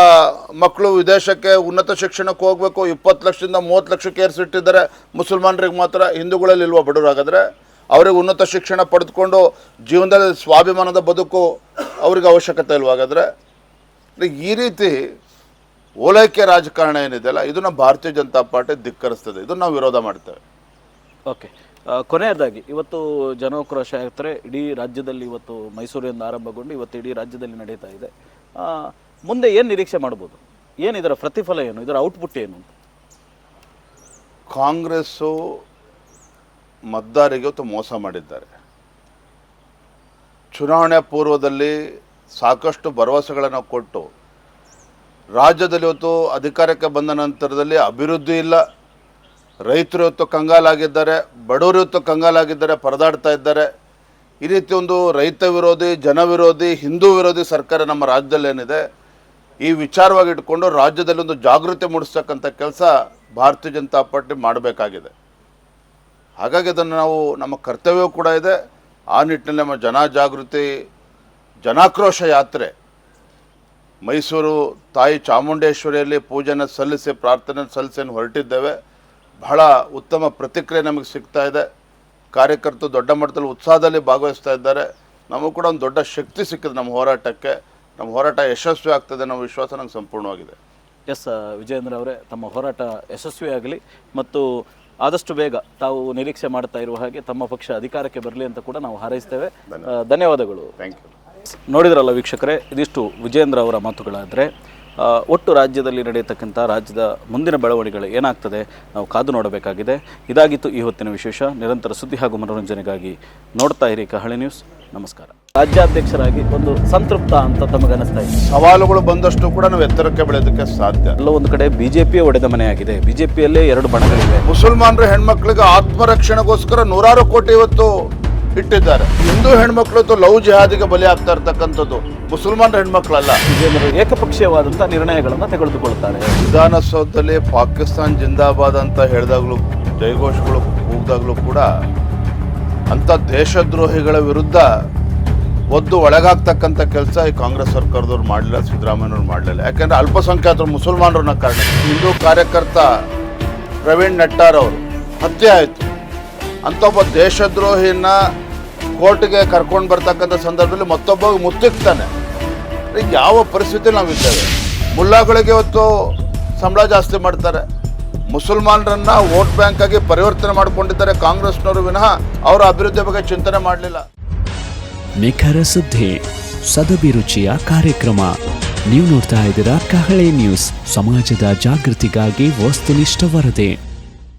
ಮಕ್ಕಳು ವಿದೇಶಕ್ಕೆ ಉನ್ನತ ಶಿಕ್ಷಣಕ್ಕೆ ಹೋಗಬೇಕು, ಇಪ್ಪತ್ತು ಲಕ್ಷದಿಂದ ಮೂವತ್ತು ಲಕ್ಷಕ್ಕೆ ಏರಿಸಿಟ್ಟಿದ್ದಾರೆ ಮುಸಲ್ಮಾನರಿಗೆ ಮಾತ್ರ ಹಿಂದೂಗಳಲ್ಲಿ ಇಲ್ವ ಬಡವರು ಹಾಗಾದರೆ ಅವ್ರಿಗೆ ಉನ್ನತ ಶಿಕ್ಷಣ ಪಡೆದುಕೊಂಡು ಜೀವನದಲ್ಲಿ ಸ್ವಾಭಿಮಾನದ ಬದುಕು ಅವ್ರಿಗೆ ಅವಶ್ಯಕತೆ ಇಲ್ವಾ ಹಾಗಾದರೆ? ಈ ರೀತಿ ಓಲೈಕೆ ರಾಜಕಾರಣ ಏನಿದೆಯಲ್ಲ ಇದನ್ನು ಭಾರತೀಯ ಜನತಾ ಪಾರ್ಟಿ ಧಿಕ್ಕರಿಸ್ತದೆ. ಇದನ್ನ ನಾವು ವಿರೋಧ ಮಾಡ್ತೇವೆ.
ಓಕೆ. ಕೊನೆಯದಾಗಿ ಇವತ್ತು ಜನೋಕ್ರೋಶ ಯಾತ್ರೆ ಇಡೀ ರಾಜ್ಯದಲ್ಲಿ ಇವತ್ತು ಮೈಸೂರಿನಿಂದ ಆರಂಭಗೊಂಡು ಇವತ್ತು ಇಡೀ ರಾಜ್ಯದಲ್ಲಿ ನಡೀತಾ ಇದೆ. ಮುಂದೆ ಏನು ನಿರೀಕ್ಷೆ ಮಾಡ್ಬೋದು? ಏನು ಇದರ ಪ್ರತಿಫಲ ಏನು? ಇದರ ಔಟ್ಪುಟ್ ಏನು
ಕಾಂಗ್ರೆಸ್ಸು ಮತದಾರಿಗೆ ಇವತ್ತು ಮೋಸ ಮಾಡಿದ್ದಾರೆ. ಚುನಾವಣೆ ಪೂರ್ವದಲ್ಲಿ ಸಾಕಷ್ಟು ಭರವಸೆಗಳನ್ನು ಕೊಟ್ಟು ರಾಜ್ಯದಲ್ಲಿ ಇವತ್ತು ಅಧಿಕಾರಕ್ಕೆ ಬಂದ ನಂತರದಲ್ಲಿ ಅಭಿವೃದ್ಧಿ ಇಲ್ಲ. ರೈತರು ಇವತ್ತು ಕಂಗಾಲಾಗಿದ್ದಾರೆ, ಬಡವರು ಇವತ್ತು ಕಂಗಾಲಾಗಿದ್ದಾರೆ, ಪರದಾಡ್ತಾ ಇದ್ದಾರೆ. ಈ ರೀತಿ ಒಂದು ರೈತ ವಿರೋಧಿ, ಜನ ವಿರೋಧಿ, ಹಿಂದೂ ವಿರೋಧಿ ಸರ್ಕಾರ ನಮ್ಮ ರಾಜ್ಯದಲ್ಲಿ ಏನಿದೆ, ಈ ವಿಚಾರವಾಗಿ ಇಟ್ಕೊಂಡು ರಾಜ್ಯದಲ್ಲಿ ಒಂದು ಜಾಗೃತಿ ಮೂಡಿಸ್ತಕ್ಕಂಥ ಕೆಲಸ ಭಾರತೀಯ ಜನತಾ ಪಾರ್ಟಿ ಮಾಡಬೇಕಾಗಿದೆ. ಹಾಗಾಗಿ ಅದನ್ನು ನಾವು ನಮ್ಮ ಕರ್ತವ್ಯವೂ ಕೂಡ ಇದೆ. ಆ ನಿಟ್ಟಿನಲ್ಲಿ ನಮ್ಮ ಜನ ಜಾಗೃತಿ ಜನಾಕ್ರೋಶ ಯಾತ್ರೆ. ಮೈಸೂರು ತಾಯಿ ಚಾಮುಂಡೇಶ್ವರಿಯಲ್ಲಿ ಪೂಜೆನ ಸಲ್ಲಿಸಿ ಪ್ರಾರ್ಥನೆ ಸಲ್ಲಿಸಿ ಹೊರಟಿದ್ದೇವೆ. ಬಹಳ ಉತ್ತಮ ಪ್ರತಿಕ್ರಿಯೆ ನಮಗೆ ಸಿಗ್ತಾ ಇದೆ. ಕಾರ್ಯಕರ್ತರು ದೊಡ್ಡ ಮಟ್ಟದಲ್ಲಿ ಉತ್ಸಾಹದಲ್ಲಿ ಭಾಗವಹಿಸ್ತಾ ಇದ್ದಾರೆ. ನಮಗೂ ಕೂಡ ಒಂದು ದೊಡ್ಡ ಶಕ್ತಿ ಸಿಕ್ಕಿದೆ ನಮ್ಮ ಹೋರಾಟಕ್ಕೆ. ನಮ್ಮ ಹೋರಾಟ ಯಶಸ್ವಿ ಆಗ್ತದೆ ನಮ್ಮ ವಿಶ್ವಾಸ ನಂಗೆ ಸಂಪೂರ್ಣವಾಗಿದೆ.
ಎಸ್ ವಿಜಯೇಂದ್ರ ಅವರೇ ತಮ್ಮ ಹೋರಾಟ ಯಶಸ್ವಿಯಾಗಲಿ ಮತ್ತು ಆದಷ್ಟು ಬೇಗ ತಾವು ನಿರೀಕ್ಷೆ ಮಾಡ್ತಾ ಇರುವ ಹಾಗೆ ತಮ್ಮ ಪಕ್ಷ ಅಧಿಕಾರಕ್ಕೆ ಬರಲಿ ಅಂತ ಕೂಡ ನಾವು ಹಾರೈಸ್ತೇವೆ. ಧನ್ಯವಾದಗಳು.
Thank you.
ನೋಡಿದ್ರಲ್ಲ ವೀಕ್ಷಕರೇ ಇದಿಷ್ಟು ವಿಜೇಂದ್ರ ಅವರ ಮಾತುಗಳಾದರೆ ಒಟ್ಟು ರಾಜ್ಯದಲ್ಲಿ ನಡೆಯತಕ್ಕಂಥ ರಾಜ್ಯದ ಮುಂದಿನ ಬೆಳವಣಿಗೆಗಳು ಏನಾಗ್ತದೆ ನಾವು ಕಾದು ನೋಡಬೇಕಾಗಿದೆ. ಇದಾಗಿತ್ತು ಈ ಹೊತ್ತಿನ ವಿಶೇಷ. ನಿರಂತರ ಸುದ್ದಿ ಹಾಗೂ ಮನೋರಂಜನೆಗಾಗಿ ನೋಡ್ತಾ ಇರಿ ಕಹಳೆ ನ್ಯೂಸ್. ನಮಸ್ಕಾರ. ರಾಜ್ಯಾಧ್ಯಕ್ಷರಾಗಿ ಒಂದು ಸಂತೃಪ್ತ ಅಂತ ತಮಗನಿಸ್ತಾ ಇದೆ.
ಸವಾಲುಗಳು ಬಂದಷ್ಟು ಕೂಡ ನಾವು ಎತ್ತರಕ್ಕೆ ಬೆಳೆಯೋದಕ್ಕೆ ಸಾಧ್ಯ.
ಎಲ್ಲ ಒಂದು ಕಡೆ ಬಿಜೆಪಿಯ ಒಡೆದ ಮನೆಯಾಗಿದೆ. ಬಿಜೆಪಿಯಲ್ಲೇ ಎರಡು ಬಣಗಳಿವೆ.
ಮುಸಲ್ಮಾನರ ಹೆಣ್ಮಕ್ಳಿಗೆ ಆತ್ಮರಕ್ಷಣೆಗೋಸ್ಕರ ನೂರಾರು ಕೋಟಿ ಇವತ್ತು ಇಟ್ಟಿದ್ದಾರೆ. ಹಿಂದೂ ಹೆಣ್ಮಕ್ಳು ಅಥವಾ ಲವ್ ಜಿಹಾದಿಗೆ ಬಲಿ ಆಗ್ತಾ ಇರ್ತಕ್ಕಂಥದ್ದು. ಮುಸಲ್ಮಾನ್ ಹೆಣ್ಮಕ್ಳಲ್ಲ.
ಜನರು ಏಕಪಕ್ಷೀಯವಾದಂಥ ನಿರ್ಣಯಗಳನ್ನು ತೆಗೆದುಕೊಳ್ತಾರೆ
ವಿಧಾನಸೌಧದಲ್ಲಿ ಪಾಕಿಸ್ತಾನ್ ಜಿಂದಾಬಾದ್ ಅಂತ ಹೇಳಿದಾಗಲೂ ಜಯಘೋಷಗಳು ಕೂಗಿದಾಗಲೂ ಕೂಡ ಅಂಥ ದೇಶದ್ರೋಹಿಗಳ ವಿರುದ್ಧ ಒದ್ದು ಒಳಗಾಗ್ತಕ್ಕಂಥ ಕೆಲಸ ಈ ಕಾಂಗ್ರೆಸ್ ಸರ್ಕಾರದವ್ರು ಮಾಡಲಿಲ್ಲ ಸಿದ್ದರಾಮಯ್ಯವ್ರು ಮಾಡಲಿಲ್ಲ. ಯಾಕೆಂದ್ರೆ ಅಲ್ಪಸಂಖ್ಯಾತರು ಮುಸಲ್ಮಾನರನ್ನ ಕಾರಣ ಹಿಂದೂ ಕಾರ್ಯಕರ್ತ ಪ್ರವೀಣ್ ನಟ್ಟಾರ್ ಅವರು ಹತ್ಯೆ ಆಯಿತು. ಒಬ್ಬ ದೇಶದ್ರೋಹಿನ ಕೋರ್ಟ್ಗೆ ಕರ್ಕೊಂಡು ಬರ್ತಕ್ಕಂಥ ಸಂದರ್ಭದಲ್ಲಿ ಮತ್ತೊಬ್ಬ ಮುತ್ತಿಕ್ತಾನೆ. ಯಾವ ಪರಿಸ್ಥಿತಿ ನಾವಿದ್ದೇವೆ ಮುಲ್ಲಾಗಳಿಗೆ ಇವತ್ತು ಸಂಬಳ ಜಾಸ್ತಿ ಮಾಡ್ತಾರೆ. ಮುಸಲ್ಮಾನರನ್ನ ವೋಟ್ ಬ್ಯಾಂಕ್ ಆಗಿ ಪರಿವರ್ತನೆ ಮಾಡಿಕೊಂಡಿದ್ದಾರೆ ಕಾಂಗ್ರೆಸ್ನವರು ವಿನಃ ಅವರ ಅಭಿವೃದ್ಧಿ ಬಗ್ಗೆ ಚಿಂತನೆ ಮಾಡಲಿಲ್ಲ.
ನಿಖರ ಸುದ್ದಿ ಸದಭಿರುಚಿಯ ಕಾರ್ಯಕ್ರಮ. ನೀವು ನೋಡ್ತಾ ಇದ್ದೀರಾ ಕಹಳೆ ನ್ಯೂಸ್, ಸಮಾಜದ ಜಾಗೃತಿಗಾಗಿ ವಸ್ತುನಿಷ್ಠ ವರದಿ.